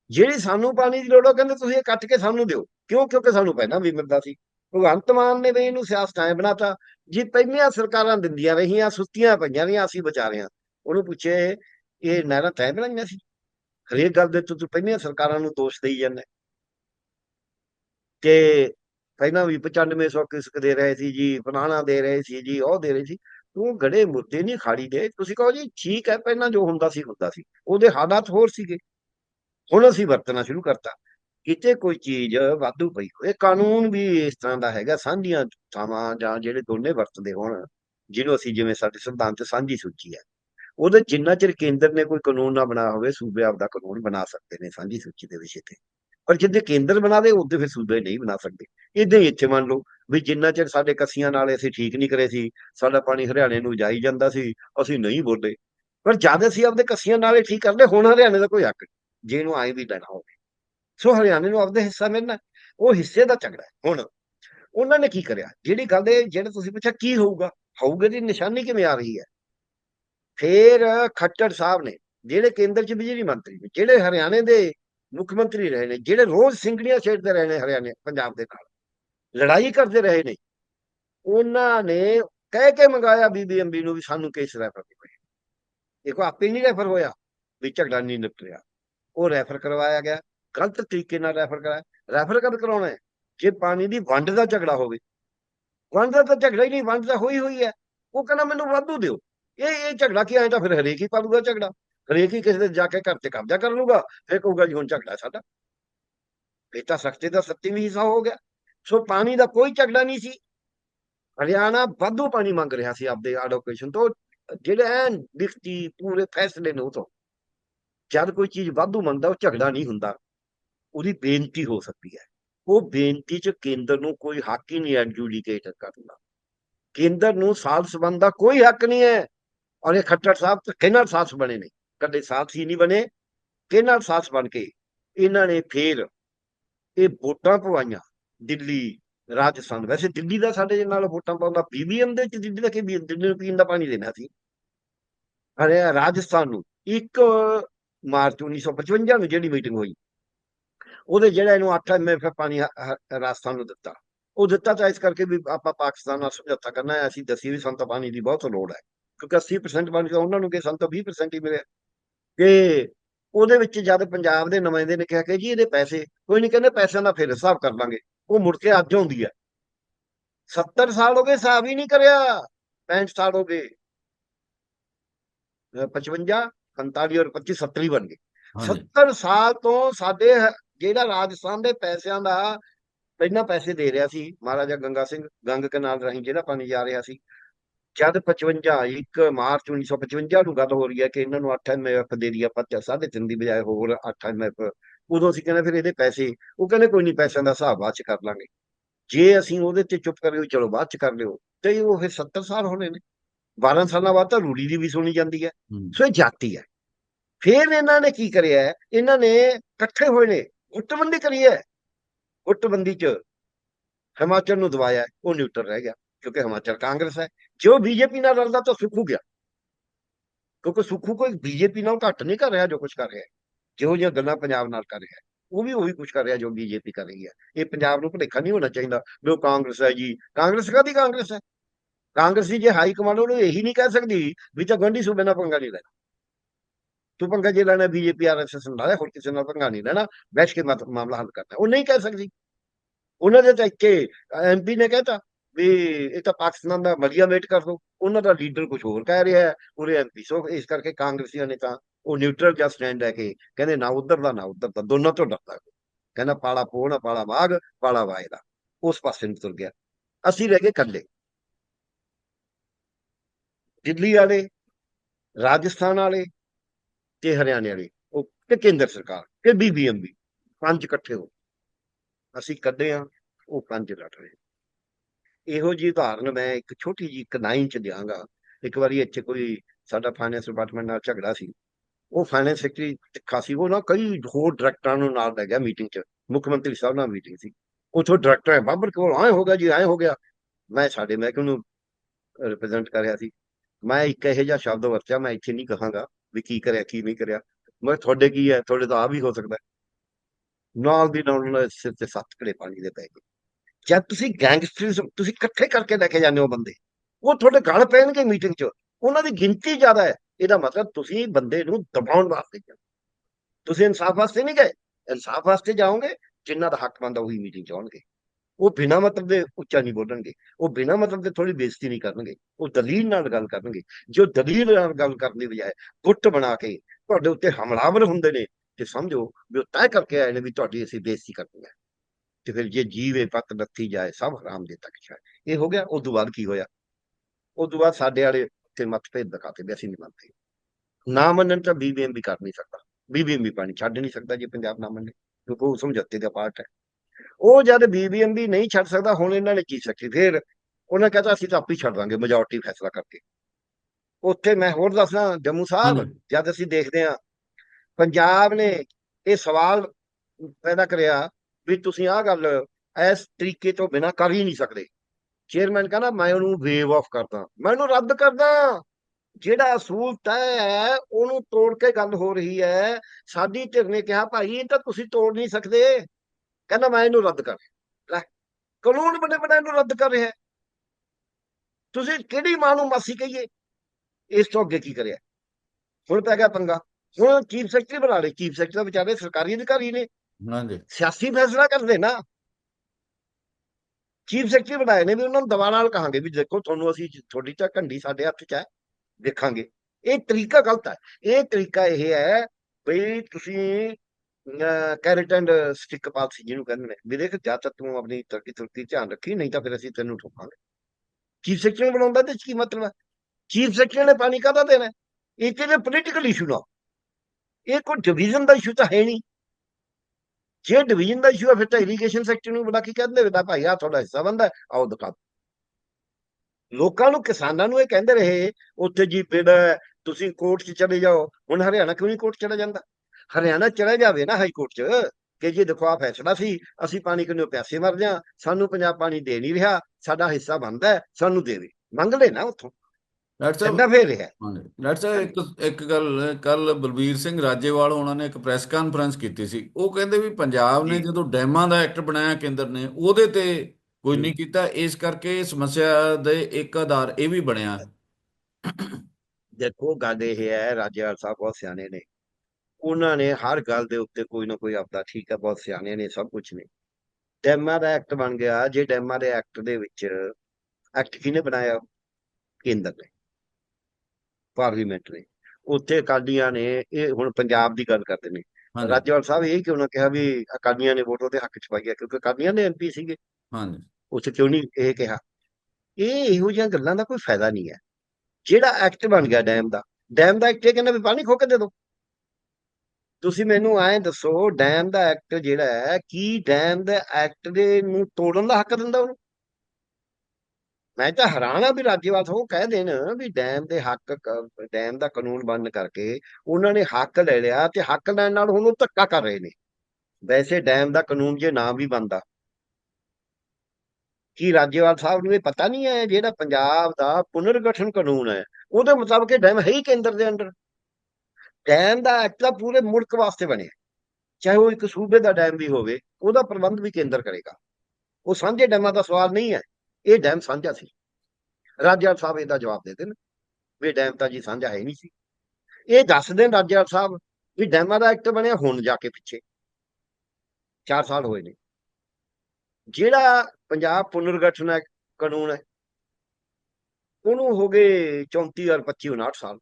ਜਿਹੜੀ ਸਾਨੂੰ ਪਾਣੀ ਦੀ ਲੋੜ ਉਹ ਕਹਿੰਦੇ ਤੁਸੀਂ ਇਹ ਕੱਟ ਕੇ ਸਾਨੂੰ ਦਿਓ। ਕਿਉਂ? ਕਿਉਂਕਿ ਸਾਨੂੰ ਪਹਿਲਾਂ ਵੀ ਮਿਲਦਾ ਸੀ। ਭਗਵੰਤ ਮਾਨ ਨੇ ਵੀ ਇਹਨੂੰ ਸਿਆਸਤ ਬਣਾਤਾ, ਜੀ ਪਹਿਲੀਆਂ ਸਰਕਾਰਾਂ ਦਿੰਦੀਆਂ ਰਹੀਆਂ, ਸੁੱਤੀਆਂ ਪਈਆਂ ਰਹੀਆਂ, ਅਸੀਂ ਬਚਾ ਰਹੇ ਹਾਂ। ਉਹਨੂੰ ਪੁੱਛੇ, ਇਹ ਨਹਿਰਾਂ ਤੈਂ ਬਣਾਈਆਂ ਸੀ? ਹਰੇਕ ਗੱਲ ਦੇ ਤੂੰ ਪਹਿਲੀਆਂ ਸਰਕਾਰਾਂ ਨੂੰ ਦੋਸ਼ ਦੇਈ ਜਾਂਦਾ। ਕਿ ਪਹਿਲਾਂ ਵੀ 9500 ਕਿਸਕ ਦੇ ਰਹੇ ਸੀ ਜੀ, ਫਲਾਣਾ ਦੇ ਰਹੇ ਸੀ ਜੀ, ਉਹ ਦੇ ਰਹੇ ਸੀ। ਤੂੰ ਗੜੇ ਮੁੱਦੇ ਨਹੀਂ ਖਾੜੀ ਦੇ। ਤੁਸੀਂ ਕਹੋ ਜੀ, ਠੀਕ ਹੈ, ਪਹਿਲਾਂ ਜੋ ਹੁੰਦਾ ਸੀ ਹੁੰਦਾ ਸੀ। ਉਹਦੇ ਹਾਲਾਤ ਹੋਰ ਸੀਗੇ। ਹੁਣ ਅਸੀਂ ਵਰਤਣਾ ਸ਼ੁਰੂ ਕਰਤਾ। ਕਿਤੇ ਕੋਈ ਚੀਜ਼ ਵਾਧੂ ਪਈ ਹੋਏ ਕਾਨੂੰਨ ਵੀ ਇਸ ਤਰ੍ਹਾਂ ਦਾ ਹੈਗਾ, ਸਾਂਝੀਆਂ ਥਾਵਾਂ ਜਾਂ ਜਿਹੜੇ ਦੋਨੇ ਵਰਤਦੇ ਹੋਣ, ਜਿਹਨੂੰ ਅਸੀਂ ਜਿਵੇਂ ਸਾਡੇ ਸੰਵਿਧਾਨ ਤੇ ਸਾਂਝੀ ਸੂਚੀ ਹੈ। ਉਹਦੇ ਜਿੰਨਾ ਚਿਰ ਕੇਂਦਰ ਨੇ ਕੋਈ ਕਾਨੂੰਨ ਨਾ ਬਣਾਇਆ ਹੋਵੇ, ਸੂਬੇ ਆਪਦਾ ਕਾਨੂੰਨ ਬਣਾ ਸਕਦੇ ਨੇ ਸਾਂਝੀ ਸੂਚੀ ਦੇ ਵਿਸ਼ੇ ਤੇ। ਪਰ ਜਿੱਦੇ ਕੇਂਦਰ ਬਣਾਵੇ, ਉਹਦੇ ਫਿਰ ਸੂਬੇ ਨਹੀਂ ਬਣਾ ਸਕਦੇ। ਇਦਾਂ ਹੀ ਇੱਥੇ ਮੰਨ ਲਓ ਵੀ ਜਿੰਨਾ ਚਿਰ ਸਾਡੇ ਕੱਸੀਆਂ ਨਾਲ ਅਸੀਂ ਠੀਕ ਨਹੀਂ ਕਰੇ ਸੀ, ਸਾਡਾ ਪਾਣੀ ਹਰਿਆਣੇ ਨੂੰ ਜਾਈ ਜਾਂਦਾ ਸੀ, ਅਸੀਂ ਨਹੀਂ ਬੋਲੇ। ਪਰ ਜਦ ਅਸੀਂ ਆਪਦੇ ਕੱਸੀਆਂ ਨਾਲ ਹੀ ਠੀਕ ਕਰਦੇ, ਹੁਣ ਹਰਿਆਣੇ ਦਾ ਕੋਈ ਹੱਕ ਨਹੀਂ। ਜੇ ਇਹਨੂੰ ਆਏ ਵੀ ਲੈਣਾ ਹੋਵੇ। ਸੋ ਹਰਿਆਣੇ ਨੂੰ ਆਪਦੇ ਹਿੱਸਾ ਮਿਲਣਾ, ਉਹ ਹਿੱਸੇ ਦਾ ਝਗੜਾ ਹੁਣ ਉਹਨਾਂ ਨੇ ਕੀ ਕਰਿਆ? ਜਿਹੜੀ ਗੱਲ ਦੇ ਜਿਹੜੇ ਤੁਸੀਂ ਪੁੱਛਿਆ, ਕੀ ਹੋਊਗਾ? ਹੋਊਗੇ ਦੀ ਨਿਸ਼ਾਨੀ ਕਿਵੇਂ ਆ ਰਹੀ ਹੈ? ਫੇਰ ਖੱਟੜ ਸਾਹਿਬ ਨੇ, ਜਿਹੜੇ ਕੇਂਦਰ 'ਚ ਬਿਜਲੀ ਮੰਤਰੀ ਨੇ, ਜਿਹੜੇ ਹਰਿਆਣੇ ਦੇ ਮੁੱਖ ਮੰਤਰੀ ਰਹੇ ਨੇ, ਜਿਹੜੇ ਰੋਜ਼ ਸਿੰਗੜੀਆਂ ਛੇੜਦੇ ਰਹੇ ਨੇ ਹਰਿਆਣੇ, ਪੰਜਾਬ ਦੇ ਨਾਲ ਲੜਾਈ ਕਰਦੇ ਰਹੇ ਨੇ। ਉਹਨਾਂ ਨੇ ਕਹਿ ਕੇ ਮੰਗਾਇਆ ਬੀਬੀਐਮਬੀ ਨੂੰ ਵੀ ਸਾਨੂੰ ਕੇਸ ਰੈਫਰ ਕਰੋ। ਦੇਖੋ, ਆਪੇ ਨਹੀਂ ਰੈਫਰ ਹੋਇਆ ਵੀ ਝਗੜਾ ਨਹੀਂ ਨਿਪਟਿਆ। ਉਹ ਰੈਫਰ ਕਰਵਾਇਆ ਗਿਆ। ਗਲਤ ਤਰੀਕੇ ਨਾਲ ਰੈਫਰ ਕਰਾਇਆ। ਰੈਫਰ ਕਦ ਕਰਾਉਣਾ ਹੈ? ਜੇ ਪਾਣੀ ਦੀ ਵੰਡ ਦਾ ਝਗੜਾ ਹੋਵੇ। ਵੰਡ ਦਾ ਤਾਂ ਝਗੜਾ ਹੀ ਨਹੀਂ, ਵੰਡ ਤਾਂ ਹੋਈ ਹੋਈ ਹੈ। ਉਹ ਕਹਿੰਦਾ, ਮੈਨੂੰ ਵਾਧੂ ਦਿਓ। ਇਹ ਇਹ ਝਗੜਾ ਕੀ ਆਇਆ ਤਾਂ ਫਿਰ ਹਰੇਕ ਹੀ ਪਾਲੂਗਾ ਝਗੜਾ। ਹਰੇਕ ਹੀ ਕਿਸੇ ਦੇ ਜਾ ਕੇ ਘਰ ਤੇ ਕਬਜ਼ਾ ਕਰ ਲੂਗਾ। ਫਿਰ ਕਹੂਗਾ, ਜੀ, ਹੁਣ ਝਗੜਾ ਸਾਡਾ। ਇਹ ਤਾਂ ਸਖਤੇ ਦਾ ਸੱਤੀ ਵੀ ਹਿੱਸਾ ਹੋ ਗਿਆ। ਸੋ ਪਾਣੀ ਦਾ ਕੋਈ ਝਗੜਾ ਨਹੀਂ ਸੀ। ਹਰਿਆਣਾ ਵਾਧੂ ਪਾਣੀ ਮੰਗ ਰਿਹਾ ਸੀ ਆਪਦੇ ਐਲੋਕੇਸ਼ਨ ਤੋਂ। ਜਿਹੜੇ ਐਨ ਲਿਖਤੀ ਪੂਰੇ ਫੈਸਲੇ ਨੂੰ ਤੋਂ। ਜਦ ਕੋਈ ਚੀਜ਼ ਵਾਧੂ ਮੰਗਦਾ, ਉਹ ਝਗੜਾ ਨਹੀਂ ਹੁੰਦਾ। ਉਹਦੀ ਬੇਨਤੀ ਹੋ ਸਕਦੀ ਹੈ। ਉਹ ਬੇਨਤੀ ਚ ਕੇਂਦਰ ਨੂੰ ਕੋਈ ਹੱਕ ਹੀ ਨਹੀਂ ਐਡਜੂਡੀਕੇਟ ਕਰਨ ਦਾ। ਕੇਂਦਰ ਨੂੰ ਸਾਥ ਸੰਬੰਧ ਦਾ ਕੋਈ ਹੱਕ ਨਹੀਂ ਹੈ। ਔਰ ਇਹ ਖੱਟੜ ਸਾਹਿਬ ਧੱਕੇ ਨਾਲ ਸਾਥ ਬਣੇ ਨੇ? ਕਦੇ ਸਾਥੀ ਨਹੀਂ ਬਣੇ, ਕਿਹਨਾਂ ਨਾਲ ਸਾਥ ਬਣ ਕੇ? ਇਹਨਾਂ ਨੇ ਫੇਰ ਇਹ ਵੋਟਾਂ ਪਵਾਈਆਂ। ਦਿੱਲੀ ਰਾਜਸਥਾਨ, ਵੈਸੇ ਦਿੱਲੀ ਦਾ ਸਾਡੇ ਨਾਲ ਵੋਟਾਂ ਪਾਉਂਦਾ ਬੀਬੀਐਮ ਦੇ ਵਿੱਚ ਦਿੱਲੀ ਦਾ ਕਿ ਦਿੱਲੀ ਨੂੰ ਪੀਣ ਦਾ ਪਾਣੀ ਦੇਣਾ ਸੀ। ਅਰੇ ਰਾਜਸਥਾਨ ਨੂੰ 1 ਮਾਰਚ 1955 ਨੂੰ ਜਿਹੜੀ ਮੀਟਿੰਗ ਹੋਈ, ਉਹਦੇ ਜਿਹੜਾ ਇਹਨੂੰ 8 ਐਮਐਫ ਪਾਣੀ ਹ- ਹ- ਰਾਜਸਥਾਨ ਨੂੰ ਦਿੱਤਾ। ਉਹ ਦਿੱਤਾ ਤਾਂ ਇਸ ਕਰਕੇ ਵੀ ਆਪਾਂ ਪਾਕਿਸਤਾਨ ਨਾਲ ਸਮਝੌਤਾ ਕਰਨਾ ਹੈ, ਅਸੀਂ ਦੱਸੀ ਵੀ ਸਾਨੂੰ ਤਾਂ ਪਾਣੀ ਦੀ ਬਹੁਤ ਲੋੜ ਹੈ, ਕਿਉਂਕਿ 80% ਪਾਣੀ ਤਾਂ ਉਹਨਾਂ ਨੂੰ ਕਿ ਸਾਨੂੰ ਤਾਂ 20% ਹੀ ਮਿਲਿਆ। ਕਿ ਉਹਦੇ ਵਿੱਚ ਜਦ ਪੰਜਾਬ ਦੇ ਨੁਮਾਇੰਦੇ ਨੇ ਕਿਹਾ ਕਿ ਜੀ ਇਹਦੇ ਪੈਸੇ, ਕੋਈ ਨਹੀਂ ਕਹਿੰਦੇ ਪੈਸਿਆਂ ਦਾ ਫਿਰ ਹਿਸਾਬ ਕਰ ਲਾਂਗੇ। ਉਹ ਮੁੜ ਕੇ ਅੱਜ ਆਉਂਦੀ ਹੈ 70 ਸਾਲ ਹੋ ਗਏ ਹਿਸਾਬ ਹੀ ਨਹੀਂ ਕਰਿਆ 65 ਸਾਲ ਹੋ ਗਏ। ਅਹ 55 45 ਔਰ 25 70 ਹੀ ਬਣ ਗਏ। ਹਾਂਜੀ। 70 ਸਾਲ ਤੋਂ ਸਾਡੇ ਜਿਹੜਾ ਰਾਜਸਥਾਨ ਦੇ ਪੈਸਿਆਂ ਦਾ ਪਹਿਲਾਂ ਪੈਸੇ ਦੇ ਰਿਹਾ ਸੀ ਮਹਾਰਾਜਾ ਗੰਗਾ ਸਿੰਘ ਗੰਗ ਕਨਾਲ ਰਾਹੀਂ ਜਿਹੜਾ ਪਾਣੀ ਜਾ ਰਿਹਾ ਸੀ ਜਦ 55 1 ਮਾਰਚ 1955 ਨੂੰ ਗੱਲ ਹੋ ਰਹੀ ਹੈ ਕਿ ਇਹਨਾਂ ਨੂੰ 8 ਐਮਐਫ ਦੇ ਪੱਚਾ ਸਾਢੇ ਤਿੰਨ ਦੀ ਬਜਾਏ ਹੋਰ 8 ਐਮਐਫ ਉਦੋਂ ਅਸੀਂ ਕਹਿੰਦੇ ਫਿਰ ਇਹਦੇ ਪੈਸੇ ਉਹ ਕਹਿੰਦੇ ਕੋਈ ਨਹੀਂ ਪੈਸਿਆਂ ਦਾ ਹਿਸਾਬ ਬਾਅਦ ਚ ਕਰ ਲਾਂਗੇ। ਜੇ ਅਸੀਂ ਉਹਦੇ ਤੇ ਚੁੱਪ ਕਰਿਓ ਚਲੋ ਬਾਅਦ ਚ ਕਰ ਲਿਓ। ਤੇ ਉਹ ਫਿਰ 70 ਸਾਲ ਹੋਣੇ ਨੇ। 12 ਸਾਲਾਂ ਬਾਅਦ ਤਾਂ ਰੂੜੀ ਦੀ ਵੀ ਸੁਣੀ ਜਾਂਦੀ ਹੈ। ਸੋ ਇਹ ਜਾਤੀ ਹੈ। ਫਿਰ ਇਹਨਾਂ ਨੇ ਕੀ ਕਰਿਆ? ਇਹਨਾਂ ਨੇ ਇਕੱਠੇ ਹੋਏ ਨੇ ਗੁੱਟਬੰਦੀ ਕਰੀ ਹੈ। ਗੁੱਟਬੰਦੀ ਚ ਹਿਮਾਚਲ ਨੂੰ ਦਵਾਇਆ ਉਹ ਨਿਊਟਰਲ ਰਹਿ ਗਿਆ ਕਿਉਂਕਿ ਹਿਮਾਚਲ ਕਾਂਗਰਸ ਹੈ। ਜੋ ਬੀਜੇਪੀ ਨਾਲ ਲੜਦਾ ਤਾਂ ਸੁੱਖੂ ਗਿਆ। ਕਿਉਂਕਿ ਸੁੱਖੂ ਕੋਈ ਬੀਜੇਪੀ ਨਾਲ ਘੱਟ ਨਹੀਂ ਕਰ ਰਿਹਾ ਜੋ ਕੁਝ ਕਰ ਰਿਹਾ ਹੈ। ਜਿਹੋ ਜਿਹੀਆਂ ਗੱਲਾਂ ਪੰਜਾਬ ਨਾਲ ਕਰ ਰਿਹਾ ਉਹ ਵੀ ਉਹੀ ਕੁਝ ਕਰ ਰਿਹਾ ਜੋ ਬੀਜੇਪੀ ਕਰ ਰਹੀ ਹੈ। ਇਹ ਪੰਜਾਬ ਨੂੰ ਭੁਲੇਖਾ ਨਹੀਂ ਹੋਣਾ ਚਾਹੀਦਾ ਵੀ ਉਹ ਕਾਂਗਰਸ ਹੈ ਜੀ। ਕਾਂਗਰਸ ਕਾਦੀ ਕਾਂਗਰਸ ਹੈ? ਕਾਂਗਰਸ ਦੀ ਜੇ ਹਾਈ ਕਮਾਂਡ ਉਹਨੂੰ ਇਹੀ ਨਹੀਂ ਕਹਿ ਸਕਦੀ ਵੀ ਤਾਂ ਗੰਢੀ ਸੂਬੇ ਨਾਲ ਪੰਗਾ ਨਹੀਂ ਲੈਣਾ। ਤੂੰ ਪੰਗਾ ਜੇ ਲੈਣਾ ਬੀਜੇਪੀ ਆਰਐਸਐਸ ਨਾਲ ਹੈ, ਹੋਰ ਕਿਸੇ ਨਾਲ ਪੰਗਾ ਨਹੀਂ ਲੈਣਾ ਬੈਠ ਕੇ ਮਤ- ਮਾਮਲਾ ਹੱਲ ਕਰਨਾ। ਉਹ ਨਹੀਂ ਕਹਿ ਸਕਦੀ। ਉਹਨਾਂ ਦੇ ਤਾਂ ਇੱਕੇ ਐਮਪੀ ਨੇ ਕਹਿਤਾ ਵੀ ਇਹ ਤਾਂ ਪਾਕਿਸਤਾਨ ਦਾ ਮਲੀਆ ਮੇਟ ਕਰ ਦੋ। ਉਹਨਾਂ ਦਾ ਲੀਡਰ ਕੁਝ ਹੋਰ ਕਹਿ ਰਿਹਾ ਹੈ ਪੂਰੇ ਐਮਪੀ ਸੋ ਇਸ ਕਰਕੇ ਕਾਂਗਰਸੀਆਂ ਨੇ ਤਾਂ ਉਹ ਨਿਊਟਰਲ ਜਿਹਾ ਸਟੈਂਡ ਲੈ ਕੇ ਕਹਿੰਦੇ ਨਾ ਉਧਰ ਦਾ, ਨਾ ਉਧਰ ਦਾ, ਦੋਨਾਂ ਤੋਂ ਡਰਦਾ ਕਹਿੰਦਾ ਪਾਲਾ ਪੋਣਾ ਪਾਲਾ ਬਾਗ ਪਾਲਾ ਵਾਇਦਾ ਉਸ ਪਾਸੇ ਨੂੰ ਤੁਰ ਗਿਆ। ਅਸੀਂ ਰਹਿ ਗਏ ਇਕੱਲੇ। ਦਿੱਲੀ ਵਾਲੇ, ਰਾਜਸਥਾਨ ਵਾਲੇ ਤੇ ਹਰਿਆਣੇ ਵਾਲੇ, ਉਹ ਤੇ ਕੇਂਦਰ ਸਰਕਾਰ ਤੇ ਬੀਬੀਐਮਬੀ ਪੰਜ ਇਕੱਠੇ ਹੋ। ਅਸੀਂ ਕੱਢੇ ਆ ਉਹ ਪੰਜ ਲੜ ਰਹੇ। ਇਹੋ ਜੀ ਉਦਾਹਰਨ ਮੈਂ ਇੱਕ ਛੋਟੀ ਜੀ ਕਨਾਈ ਚ ਦਿਆਂਗਾ। ਇੱਕ ਵਾਰੀ ਇੱਥੇ ਕੋਈ ਸਾਡਾ ਫਾਈਨੈਂਸ ਡਿਪਾਰਟਮੈਂਟ ਨਾਲ ਝਗੜਾ ਸੀ। ਉਹ ਫਾਈਨੈਂਸ ਸੈਕਟਰੀ ਸੀ ਉਹ ਨਾ ਕਈ ਹੋਰ ਡਾਇਰੈਕਟਰਾਂ ਨੂੰ ਨਾਲ ਲੈ ਗਿਆ ਮੀਟਿੰਗ ਚ, ਮੁੱਖ ਮੰਤਰੀ ਸਾਹਿਬ ਨਾਲ ਮੀਟਿੰਗ ਸੀ। ਉਥੋਂ ਡਾਇਰੈਕਟਰ ਹੈ ਬਾਬਰ ਕੋਲ ਆਏ ਹੋ ਗਿਆ ਜੀ ਆਏ ਹੋ ਗਿਆ। ਮੈਂ ਸਾਡੇ ਮਹਿਕਮੇ ਨੂੰ ਰਿਪਰੈਜ਼ੈਂਟ ਕਰ ਰਿਹਾ ਸੀ? ਮੈਂ ਇੱਕ ਇਹੋ ਜਿਹਾ ਸ਼ਬਦ ਵਰਤਿਆ, ਮੈਂ ਇੱਥੇ ਨਹੀਂ ਕਹਾਂਗਾ ਵੀ ਕੀ ਕਰਿਆ, ਕੀ ਨਹੀਂ ਕਰਿਆ। ਮੈਂ ਤੁਹਾਡੇ ਕੀ ਹੈ? ਤੁਹਾਡੇ ਤਾਂ ਆ ਵੀ ਹੋ ਸਕਦਾ। ਨਾਲ ਦੀ ਨਾਲ ਉਹਨਾਂ ਦੇ ਸਿਰ ਤੇ ਸੱਤ ਘੜੇ ਪਾਣੀ ਦੇ ਪੈ ਗਏ। ਜਦ ਤੁਸੀਂ ਗੈਂਗਸਟਰ ਤੁਸੀਂ ਇਕੱਠੇ ਕਰਕੇ ਲੈ ਕੇ ਜਾਂਦੇ ਹੋ ਬੰਦੇ, ਉਹ ਤੁਹਾਡੇ ਗਲ ਪੈਣਗੇ ਮੀਟਿੰਗ 'ਚ। ਉਹਨਾਂ ਦੀ ਗਿਣਤੀ ਜ਼ਿਆਦਾ ਹੈ। ਇਹਦਾ ਮਤਲਬ ਤੁਸੀਂ ਬੰਦੇ ਨੂੰ ਦਬਾਉਣ ਵਾਸਤੇ ਜਾਂਦੇ ਤੁਸੀਂ ਇਨਸਾਫ ਵਾਸਤੇ ਨਹੀਂ ਗਏ। ਇਨਸਾਫ ਵਾਸਤੇ ਜਾਓਗੇ ਜਿਨ੍ਹਾਂ ਦਾ ਹੱਕ ਬਣਦਾ ਉਹੀ ਮੀਟਿੰਗ 'ਚ ਉਹ ਬਿਨਾਂ ਮਤਲਬ ਦੇ ਉੱਚਾ ਨਹੀਂ ਬੋਲਣਗੇ। ਉਹ ਬਿਨਾਂ ਮਤਲਬ ਦੇ ਥੋੜੀ ਬੇਇੱਜ਼ਤੀ ਨਹੀਂ ਕਰਨਗੇ। ਉਹ ਦਲੀਲ ਨਾਲ ਗੱਲ ਕਰਨਗੇ। ਜੋ ਦਲੀਲ ਨਾਲ ਗੱਲ ਕਰਨ ਦੀ ਬਜਾਏ ਗੁੱਟ ਬਣਾ ਕੇ ਤੁਹਾਡੇ ਉੱਤੇ ਹਮਲਾਵਰ ਹੁੰਦੇ ਨੇ, ਤੇ ਸਮਝੋ ਵੀ ਉਹ ਤੈਅ ਕਰਕੇ ਆਏ ਨੇ ਵੀ ਤੁਹਾਡੀ ਅਸੀਂ ਬੇਇੱਜ਼ਤੀ ਕਰਨੀ ਹੈ। ਤੇ ਫਿਰ ਜੇ ਜੀਵੇ ਪਤ ਲੱਥੀ ਜਾਏ, ਸਭ ਹਰਾਮ ਦੇ ਤੱਕ ਜਾਏ। ਇਹ ਹੋ ਗਿਆ। ਉਸ ਤੋਂ ਬਾਅਦ ਕੀ ਹੋਇਆ? ਉਸ ਤੋਂ ਬਾਅਦ ਸਾਡੇ ਵਾਲੇ ਤੇ ਮਤਭੇਦ ਦਿਖਾਤੇ ਵੀ ਅਸੀਂ ਨਹੀਂ ਮੰਨਦੇ। ਨਾ ਮੰਨਣ ਤਾਂ ਬੀਬੀਐਮ ਵੀ ਕਰ ਨਹੀਂ ਸਕਦਾ। ਬੀਬੀਐਮ ਵੀ ਪਾਣੀ ਛੱਡ ਨਹੀਂ ਸਕਦਾ ਜੇ ਪੰਜਾਬ ਨਾ ਮੰਨੇ ਕਿਉਂਕਿ ਉਹ ਸਮਝੌਤੇ ਦਾ ਪਾਰਟ ਹੈ। ਉਹ ਜਦ ਬੀਬੀਐਮ ਵੀ ਨਹੀਂ ਛੱਡ ਸਕਦਾ ਹੁਣ ਇਹਨਾਂ ਨੇ ਕੀ ਸਕੀ ਫਿਰ ਉਹਨਾਂ ਕਹਿੰਦਾ ਅਸੀਂ ਤਾਂ ਆਪੇ ਹੀ ਛੱਡ ਦਾਂਗੇ ਮੈਜੋਰਟੀ ਫੈਸਲਾ ਕਰਕੇ। ਉੱਥੇ ਮੈਂ ਹੋਰ ਦੱਸਣਾ ਜੰਮੂ ਸਾਹਿਬ। ਜਦ ਅਸੀਂ ਦੇਖਦੇ ਹਾਂ ਪੰਜਾਬ ਨੇ ਇਹ ਸਵਾਲ ਪੈਦਾ ਕਰਿਆ ਵੀ ਤੁਸੀਂ ਆਹ ਗੱਲ ਇਸ ਤਰੀਕੇ ਤੋਂ ਬਿਨਾ ਕਰ ਹੀ ਨਹੀਂ ਸਕਦੇ। ਚੇਅਰਮੈਨ ਕਹਿੰਦਾ ਮੈਂ ਉਹਨੂੰ ਵੇਵ ਆਫ ਕਰਦਾ। ਮੈਂ ਉਹਨੂੰ ਰੱਦ ਕਰਦਾ। ਜਿਹੜਾ ਅਸੂਲ ਤੈਅ ਹੈ ਉਹਨੂੰ ਤੋੜ ਕੇ ਗੱਲ ਹੋ ਰਹੀ ਹੈ। ਸਾਡੀ ਧਿਰ ਨੇ ਕਿਹਾ ਭਾਈ ਇਹ ਤਾਂ ਤੁਸੀਂ ਤੋੜ ਨਹੀਂ ਸਕਦੇ। ਕਹਿੰਦਾ ਮੈਂ ਇਹਨੂੰ ਰੱਦ ਕਰ ਲੈ ਕਾਨੂੰਨ ਬਣੇ ਬਣੇ ਇਹਨੂੰ ਰੱਦ ਕਰ ਰਿਹਾ। ਤੁਸੀਂ ਕਿਹੜੀ ਮਾਂ ਨੂੰ ਮਾਸੀ ਕਹੀਏ? ਇਸ ਤੋਂ ਅੱਗੇ ਕੀ ਕਰਿਆ? ਹੁਣ ਪੈ ਗਿਆ ਪੰਗਾ। ਹੁਣ ਚੀਫ ਸੈਕਟਰੀ ਬਣਾ ਲਏ। ਚੀਫ ਸੈਕਟਰੀ ਵਿਚਾਰੇ ਸਰਕਾਰੀ ਅਧਿਕਾਰੀ ਨੇ। ਹਾਂਜੀ ਸਿਆਸੀ ਫੈਸਲਾ ਕਰਦੇ ਨਾ। ਚੀਫ ਸੈਕਟਰੀ ਬਣਾਏ ਨੇ ਵੀ ਉਹਨਾਂ ਨੂੰ ਦਵਾ ਨਾਲ ਕਹਾਂਗੇ ਵੀ ਦੇਖੋ ਤੁਹਾਨੂੰ ਅਸੀਂ ਤੁਹਾਡੀ ਤਾਂ ਘੰਡੀ ਸਾਡੇ ਹੱਥ 'ਚ ਹੈ, ਦੇਖਾਂਗੇ। ਇਹ ਤਰੀਕਾ ਗਲਤ ਹੈ। ਇਹ ਤਰੀਕਾ ਇਹ ਹੈ ਵੀ ਤੁਸੀਂ ਕੈਰਟ ਐਂਡ ਸਟਿਕ ਪਾਲਸੀ ਜਿਹਨੂੰ ਕਹਿੰਦੇ ਨੇ, ਵੀ ਦੇਖ ਜਾਂ ਤਾਂ ਤੂੰ ਆਪਣੀ ਤਰੱਕੀ ਤੁਰਕੀ ਧਿਆਨ ਰੱਖੀ, ਨਹੀਂ ਤਾਂ ਫਿਰ ਅਸੀਂ ਤੈਨੂੰ ਠੋਕਾਂਗੇ। ਚੀਫ ਸੈਕਟਰੀ ਬਣਾਉਂਦਾ ਤੇ ਕੀ ਮਤਲਬ ਹੈ? ਚੀਫ ਸੈਕਟਰੀ ਨੇ ਪਾਣੀ ਕਾਹਦਾ ਦੇਣਾ ਇਹ ਤੇ ਪੋਲੀਟੀਕਲ ਇਸ਼ੂ ਨਾ ਇਹ ਕੋਈ ਡਿਵੀਜ਼ਨ ਦਾ ਇਸ਼ੂ ਤਾਂ ਹੈ ਨਹੀਂ। ਜੇ ਡਿਵੀਜ਼ਨ ਦਾ ਇਸ਼ੂ ਹੈ ਫਿਰ ਤਾਂ ਇਰੀਗੇਸ਼ਨ ਸੈਕਟਰ ਨੂੰ ਬੁਲਾ ਕੇ ਕਹਿੰਦੇ ਵੇਦਾ ਭਾਈ ਆ ਤੁਹਾਡਾ ਹਿੱਸਾ ਬੰਦਾ ਆਓ ਦਿਖਾ ਲੋਕਾਂ ਨੂੰ, ਕਿਸਾਨਾਂ ਨੂੰ ਇਹ ਕਹਿੰਦੇ ਰਹੇ, ਉੱਥੇ ਜੀ ਫਿਰ ਤੁਸੀਂ ਕੋਰਟ 'ਚ ਚਲੇ ਜਾਓ। ਹੁਣ ਹਰਿਆਣਾ ਕਿਉਂ ਨਹੀਂ ਕੋਰਟ ਚਲਾ ਜਾਂਦਾ? ਹਰਿਆਣਾ ਚਲਾ ਜਾਵੇ ਨਾ ਹਾਈ ਕੋਰਟ 'ਚ ਕਿ ਜੀ ਦੇਖੋ ਆ ਫੈਸਲਾ ਸੀ, ਅਸੀਂ ਪਾਣੀ ਕਿੰਨੇ ਪੈਸੇ ਮਰ ਜਾ ਸਾਨੂੰ ਪੰਜਾਬ ਪਾਣੀ ਦੇ ਨਹੀਂ ਰਿਹਾ, ਸਾਡਾ ਹਿੱਸਾ ਬਣਦਾ ਸਾਨੂੰ ਦੇਵੇ ਮੰਗ ਲੈ ਨਾ ਉੱਥੋਂ। ਡਾਕਟਰ ਸਾਹਿਬ ਏਦਾਂ ਫੇਰ ਰਿਹਾ ਡਾਕਟਰ ਸਾਹਿਬ ਇੱਕ ਇੱਕ ਗੱਲ ਕੱਲ ਬਲਬੀਰ ਸਿੰਘ ਰਾਜੇਵਾਲ ਉਹਨਾਂ ਨੇ ਇੱਕ ਪ੍ਰੈਸ ਕਾਨਫਰੰਸ ਕੀਤੀ ਸੀ। ਉਹ ਕਹਿੰਦੇ ਵੀ ਪੰਜਾਬ ਨੇ। ਜਦੋਂ ਡੈਮਾਂ ਦਾ ਐਕਟ ਬਣਾਇਆ ਕੇਂਦਰ ਨੇ ਉਹਦੇ ਤੇ ਕੋਈ ਨਹੀਂ ਕੀਤਾ। ਇਸ ਕਰਕੇ ਸਮੱਸਿਆ ਦੇ ਇੱਕ ਆਧਾਰ ਇਹ ਵੀ ਬਣਿਆ। ਦੇਖੋ ਗੱਲ ਇਹ ਹੈ ਰਾਜੇਵਾਲ ਸਾਹਿਬ ਬਹੁਤ ਸਿਆਣੇ ਨੇ। ਉਹਨਾਂ ਨੇ ਹਰ ਗੱਲ ਦੇ ਉੱਤੇ ਕੋਈ ਨਾ ਕੋਈ ਆਪਦਾ ਠੀਕ ਹੈ ਬਹੁਤ ਸਿਆਣੇ ਨੇ ਸਭ ਕੁਝ ਨੇ। ਡੈਮਾਂ ਦਾ ਐਕਟ ਬਣ ਗਿਆ। ਜੇ ਡੈਮਾਂ ਦੇ ਐਕਟ ਦੇ ਵਿੱਚ ਐਕਟ ਕਿਹਨੇ ਬਣਾਇਆ? ਕੇਂਦਰ ਨੇ। ਪਾਰਲੀਮੈਂਟ ਨੇ। ਉੱਥੇ ਅਕਾਲੀਆਂ ਨੇ ਇਹ ਹੁਣ ਪੰਜਾਬ ਦੀ ਗੱਲ ਕਰਦੇ ਨੇ। ਰਾਜੇਵਾਲ ਸਾਹਿਬ ਇਹ ਕਿਉਂ ਨਾ ਕਿਹਾ ਵੀ ਅਕਾਲੀਆਂ ਨੇ ਵੋਟ ਉਹਦੇ ਹੱਕ ਚ ਪਾਈ ਹੈ ਕਿਉਂਕਿ ਅਕਾਲੀਆਂ ਦੇ ਐਮਪੀ ਸੀਗੇ। ਹਾਂਜੀ। ਉੱਥੇ ਕਿਉਂ ਨਹੀਂ ਇਹ ਕਿਹਾ? ਇਹ ਇਹੋ ਜਿਹੀਆਂ ਗੱਲਾਂ ਦਾ ਕੋਈ ਫਾਇਦਾ ਨਹੀਂ ਹੈ। ਜਿਹੜਾ ਐਕਟ ਬਣ ਗਿਆ ਡੈਮ ਦਾ ਡੈਮ ਦਾ ਐਕਟ ਇਹ ਕਹਿੰਦਾ ਵੀ ਪਾਣੀ ਖੋਕ ਦੇ ਦਿਓ ਤੁਸੀਂ ਮੈਨੂੰ ਐਂ ਦੱਸੋ ਡੈਮ ਦਾ ਐਕਟ ਜਿਹੜਾ ਹੈ ਕੀ ਡੈਮ ਦਾ ਐਕਟ ਦੇ ਨੂੰ ਤੋੜਨ ਦਾ ਹੱਕ ਦਿੰਦਾ ਉਹਨੂੰ? ਮੈਂ ਤਾਂ ਹੈਰਾਨ ਆ ਵੀ ਰਾਜੇਵਾਲ ਸਾਹਿਬ ਉਹ ਕਹਿ ਦੇਣ ਵੀ ਡੈਮ ਦੇ ਹੱਕ ਡੈਮ ਦਾ ਕਾਨੂੰਨ ਬੰਦ ਕਰਕੇ ਉਹਨਾਂ ਨੇ ਹੱਕ ਲੈ ਲਿਆ ਤੇ ਹੱਕ ਲੈਣ ਨਾਲ ਹੁਣ ਉਹ ਧੱਕਾ ਕਰ ਰਹੇ ਨੇ। ਵੈਸੇ ਡੈਮ ਦਾ ਕਾਨੂੰਨ ਜੇ ਨਾ ਵੀ ਬੰਦਾ ਕੀ ਰਾਜੇਵਾਲ ਸਾਹਿਬ ਨੂੰ ਇਹ ਪਤਾ ਨਹੀਂ ਹੈ ਜਿਹੜਾ ਪੰਜਾਬ ਦਾ ਪੁਨਰਗਠਨ ਕਾਨੂੰਨ ਹੈ? ਉਹਦੇ ਮੁਤਾਬਕ ਡੈਮ ਹੈ ਹੀ ਕੇਂਦਰ ਦੇ ਅੰਡਰ ਡੈਮ ਦਾ ਐਕਟ ਤਾਂ ਪੂਰੇ ਮੁਲਕ ਵਾਸਤੇ ਬਣਿਆ। ਚਾਹੇ ਉਹ ਇੱਕ ਸੂਬੇ ਦਾ ਡੈਮ ਵੀ ਹੋਵੇ, ਉਹਦਾ ਪ੍ਰਬੰਧ ਵੀ ਕੇਂਦਰ ਕਰੇਗਾ। ਉਹ ਸਾਂਝੇ ਡੈਮਾਂ ਦਾ ਸਵਾਲ ਨਹੀਂ ਹੈ। ਇਹ ਡੈਮ ਸਾਂਝਾ ਸੀ। ਰਾਜੇਵਾਲ ਸਾਹਿਬ ਇਹਦਾ ਜਵਾਬ ਦੇ ਦੇਣ ਵੀ ਡੈਮ ਤਾਂ ਜੀ ਸਾਂਝਾ ਹੈ ਨਹੀਂ ਸੀ। ਇਹ ਦੱਸਦੇ ਰਾਜੇਵਾਲ ਸਾਹਿਬ ਵੀ ਡੈਮਾਂ ਦਾ ਐਕਟ ਬਣਿਆ ਹੁਣ ਜਾ ਕੇ ਪਿੱਛੇ। 4 ਸਾਲ ਹੋਏ ਨੇ। ਜਿਹੜਾ ਪੰਜਾਬ ਪੁਨਰਗਠਨ ਕਾਨੂੰਨ ਹੈ, ਉਹਨੂੰ ਹੋ ਗਏ 34 ਔਰ 25 59 ਸਾਲ।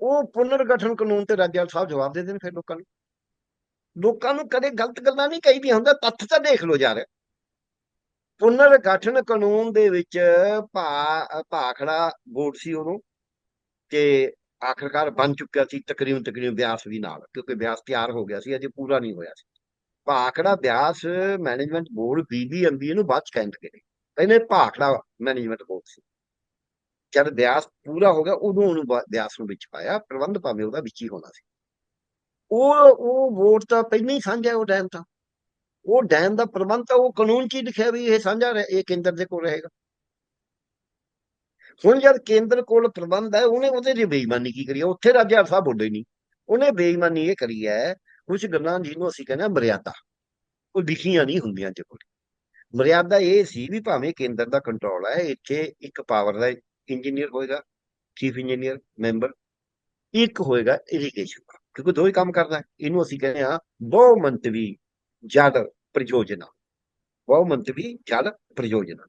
ਉਹ ਪੁਨਰਗਠਨ ਕਾਨੂੰਨ ਤੇ ਰਾਜੇਵਾਲ ਸਾਹਿਬ ਜਵਾਬ ਦੇ ਦੇਣ ਫਿਰ ਲੋਕਾਂ ਨੂੰ। ਲੋਕਾਂ ਨੂੰ ਕਦੇ ਗਲਤ ਗੱਲਾਂ ਨਹੀਂ ਕਹੀ ਕਹੀਦੀਆਂ ਹੁੰਦਾ, ਤੱਥ ਤਾਂ ਦੇਖ ਲਓ ਯਾਰ ਪੁਨਰਗਠਨ ਕਾਨੂੰਨ ਦੇ ਵਿੱਚ ਭਾ, ਭਾਖੜਾ ਬੋਰਡ ਸੀ ਉਦੋਂ ਤੇ ਆਖਰਕਾਰ ਬਣ ਚੁੱਕਿਆ ਸੀ ਤਕਰੀਬਨ ਤਕਰੀਬਨ ਬਿਆਸ ਵੀ ਨਾਲ, ਕਿਉਂਕਿ ਬਿਆਸ ਤਿਆਰ ਹੋ ਗਿਆ ਸੀ, ਅਜੇ ਪੂਰਾ ਨਹੀਂ ਹੋਇਆ ਸੀ। Bhakra Beas management board BBMB ਨੂੰ ਬਾਅਦ ਚ ਕਹਿੰਦੇ ਨੇ। ਪਹਿਲੇ ਭਾਖੜਾ ਮੈਨੇਜਮੈਂਟ ਬੋਰਡ ਸੀ। ਜਦ ਵਿਆਸ ਪੂਰਾ ਹੋ ਗਿਆ, ਉਦੋਂ ਉਹਨੂੰ ਬਾ- ਬਿਆਸ ਨੂੰ ਵਿੱਚ ਪਾਇਆ, ਪ੍ਰਬੰਧ ਭਾਵੇਂ ਉਹਦਾ ਵਿੱਚ ਹੀ ਹੋਣਾ ਸੀ। ਉਹ ਉਹ ਵੋਟ ਤਾਂ ਪਹਿਲਾਂ ਹੀ ਸਾਂਝਾ ਉਹ ਟਾਈਮ ਤਾਂ। ਉਹ ਡੈਮ ਦਾ ਪ੍ਰਬੰਧ ਤਾਂ ਉਹ ਕਾਨੂੰਨ 'ਚ ਹੀ ਲਿਖਿਆ ਵੀ ਇਹ ਸਾਂਝਾ ਇਹ ਕੇਂਦਰ ਦੇ ਕੋਲ ਰਹੇਗਾ। ਹੁਣ ਜਦ ਕੇਂਦਰ ਕੋਲ ਪ੍ਰਬੰਧ ਹੈ, ਉਹਨੇ ਉਹਦੇ 'ਚ ਬੇਈਮਾਨੀ ਕੀ ਕਰੀ ਹੈ? ਉੱਥੇ ਰਾਜਾ ਸਾਹਿਬ ਬੋਲੇ ਨਹੀਂ। ਉਹਨੇ ਬੇਈਮਾਨੀ ਇਹ ਕਰੀ ਹੈ ਕੁਝ ਗੱਲਾਂ ਜਿਹਨੂੰ ਅਸੀਂ ਕਹਿੰਦੇ ਹਾਂ ਮਰਿਆਦਾ। ਉਹ ਲਿਖੀਆਂ ਨਹੀਂ ਹੁੰਦੀਆਂ ਜੇ ਕੋਲ। ਮਰਿਆਦਾ ਇਹ ਸੀ ਵੀ ਭਾਵੇਂ ਕੇਂਦਰ ਦਾ ਕੰਟਰੋਲ ਹੈ, ਇੱਥੇ ਇੱਕ ਪਾਵਰ ਦਾ ਇੰਜੀਨੀਅਰ ਹੋਏਗਾ ਚੀਫ ਇੰਜੀਨੀਅਰ ਮੈਂਬਰ ਇੱਕ ਹੋਏਗਾ ਇਰੀਗੇਸ਼ਨ ਦਾ। ਕਿਉਂਕਿ ਦੋ ਹੀ ਕੰਮ ਕਰਦਾ ਇਹਨੂੰ ਅਸੀਂ ਕਹਿੰਦੇ ਹਾਂ ਬਹੁ ਮੰਤਵੀ ਜਲ ਪ੍ਰਯੋਜਨਾ ਬਹੁਮੰਤਵੀ ਜਲ ਪ੍ਰਯੋਜਨਾ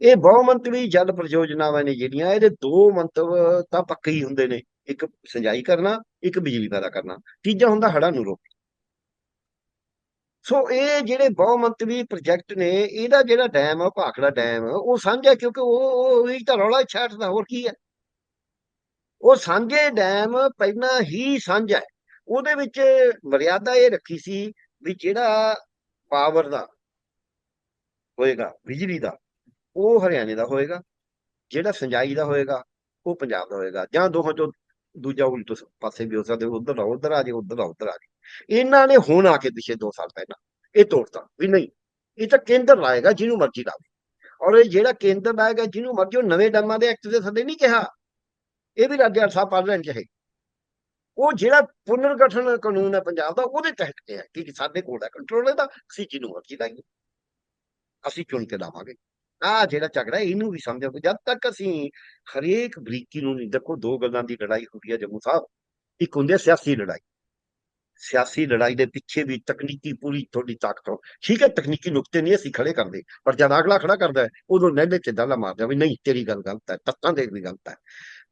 ਇਹ ਬਹੁਮੰਤਵੀ ਜਲ ਪ੍ਰਯੋਜਨਾਵਾਂ ਨੇ ਜਿਹੜੀਆਂ ਇਹਦੇ ਦੋ ਮੰਤਵ ਤਾਂ ਪੱਕੇ ਹੀ ਹੁੰਦੇ ਨੇ ਇੱਕ ਸਿੰਜਾਈ ਕਰਨਾ ਇੱਕ ਬਿਜਲੀ ਪੈਦਾ ਕਰਨਾ ਤੀਜਾ ਹੁੰਦਾ ਹੜ੍ਹਾਂ ਨੂੰ ਰੋਕਣਾ ਸੋ ਇਹ ਜਿਹੜੇ ਬਹੁਮੰਤਵੀ ਪ੍ਰੋਜੈਕਟ ਨੇ ਇਹਦਾ ਜਿਹੜਾ ਡੈਮ ਆ ਭਾਖੜਾ ਡੈਮ ਉਹ ਸਾਂਝਾ ਕਿਉਂਕਿ ਉਹ ਉਹ ਤਾਂ ਰੌਲਾ ਛਾਟ ਦਾ ਹੋਰ ਕੀ ਹੈ ਉਹ ਸਾਂਝੇ ਡੈਮ ਪਹਿਲਾਂ ਹੀ ਸਾਂਝਾ ਹੈ ਉਹਦੇ ਵਿੱਚ ਮਰਿਆਦਾ ਇਹ ਰੱਖੀ ਸੀ ਵੀ ਜਿਹੜਾ ਪਾਵਰ ਦਾ ਹੋਏਗਾ, ਬਿਜਲੀ ਦਾ, ਉਹ ਹਰਿਆਣੇ ਦਾ ਹੋਏਗਾ, ਜਿਹੜਾ ਸਿੰਜਾਈ ਦਾ ਹੋਏਗਾ, ਉਹ ਪੰਜਾਬ ਦਾ ਹੋਏਗਾ, ਜਾਂ ਦੋਹਾਂ ਚੋਂ ਦੂਜਾ ਉਲਟ ਪਾਸੇ ਵੀ ਹੋ ਸਕਦਾ ਉਧਰ ਉਧਰ ਆ ਜੇ, ਉਧਰ ਉਧਰ ਆ ਜੇ। ਇਹਨਾਂ ਨੇ ਹੁਣ ਆ ਕੇ ਪਿਛੇ 2 ਸਾਲ ਪਹਿਲਾਂ ਇਹ ਤੋੜਤਾ ਵੀ ਨਹੀਂ, ਇਹ ਤਾਂ ਕੇਂਦਰ ਲਾਏਗਾ ਜਿਹਨੂੰ ਮਰਜ਼ੀ ਲਾਵੇ ਔਰ ਇਹ ਜਿਹੜਾ ਕੇਂਦਰ ਲਾਏਗਾ ਜਿਹਨੂੰ ਮਰਜ਼ੀ, ਉਹ ਨਵੇਂ ਡੈਮਾਂ ਦੇ ਐਕਟ ਦੇ ਥੱਲੇ ਨਹੀਂ ਕਿਹਾ। ਇਹ ਵੀ ਰਾਜਾ ਸਾਹਿਬ ਪਾਰਲੀਮੈਂਟ ਚ ਚਾਹੇ ਉਹ ਜਿਹੜਾ ਪੁਨਰਗਠਨ ਕਾਨੂੰਨ ਹੈ ਪੰਜਾਬ ਦਾ, ਉਹਦੇ ਤਹਿਤ ਕਿਹਾ ਹੈ ਕਿ ਸਾਡੇ ਕੋਲ ਹੈ ਕੰਟਰੋਲ ਦਾ, ਅਸੀਂ ਜਿਹਨੂੰ ਮਰਜ਼ੀ ਲਾਈਏ। ਅਸੀਂ ਚੁਣ ਕੇ ਲਾਵਾਂਗੇ। ਆ ਜਿਹੜਾ ਝਗੜਾ ਇਹਨੂੰ ਵੀ ਸਮਝੋ ਜਦ ਤੱਕ ਅਸੀਂ ਹਰੇਕ ਬਰੀਕੀ ਨੂੰ ਨਹੀਂ, ਦੇਖੋ ਦੋ ਗੱਲਾਂ ਦੀ ਲੜਾਈ ਹੁੰਦੀ ਹੈ ਜੰਮੂ ਸਾਹਿਬ। ਇੱਕ ਹੁੰਦੀ ਹੈ ਸਿਆਸੀ ਲੜਾਈ। ਸਿਆਸੀ ਲੜਾਈ ਦੇ ਪਿੱਛੇ ਵੀ ਤਕਨੀਕੀ ਪੂਰੀ ਤੁਹਾਡੀ ਤਾਕਤ ਹੋ। ਠੀਕ ਹੈ, ਤਕਨੀਕੀ ਨੁਕਤੇ ਨਹੀਂ ਅਸੀਂ ਖੜੇ ਕਰਦੇ, ਪਰ ਜਦ ਅਗਲਾ ਖੜਾ ਕਰਦਾ ਹੈ, ਉਦੋਂ ਨਹਿਲੇ ਚ ਦਾਲਾ ਮਾਰਦਾ ਵੀ ਨਹੀਂ, ਤੇਰੀ ਗੱਲ ਗਲਤ ਹੈ, ਤੱਤਾਂ ਦੇ ਵੀ ਗਲਤ ਹੈ।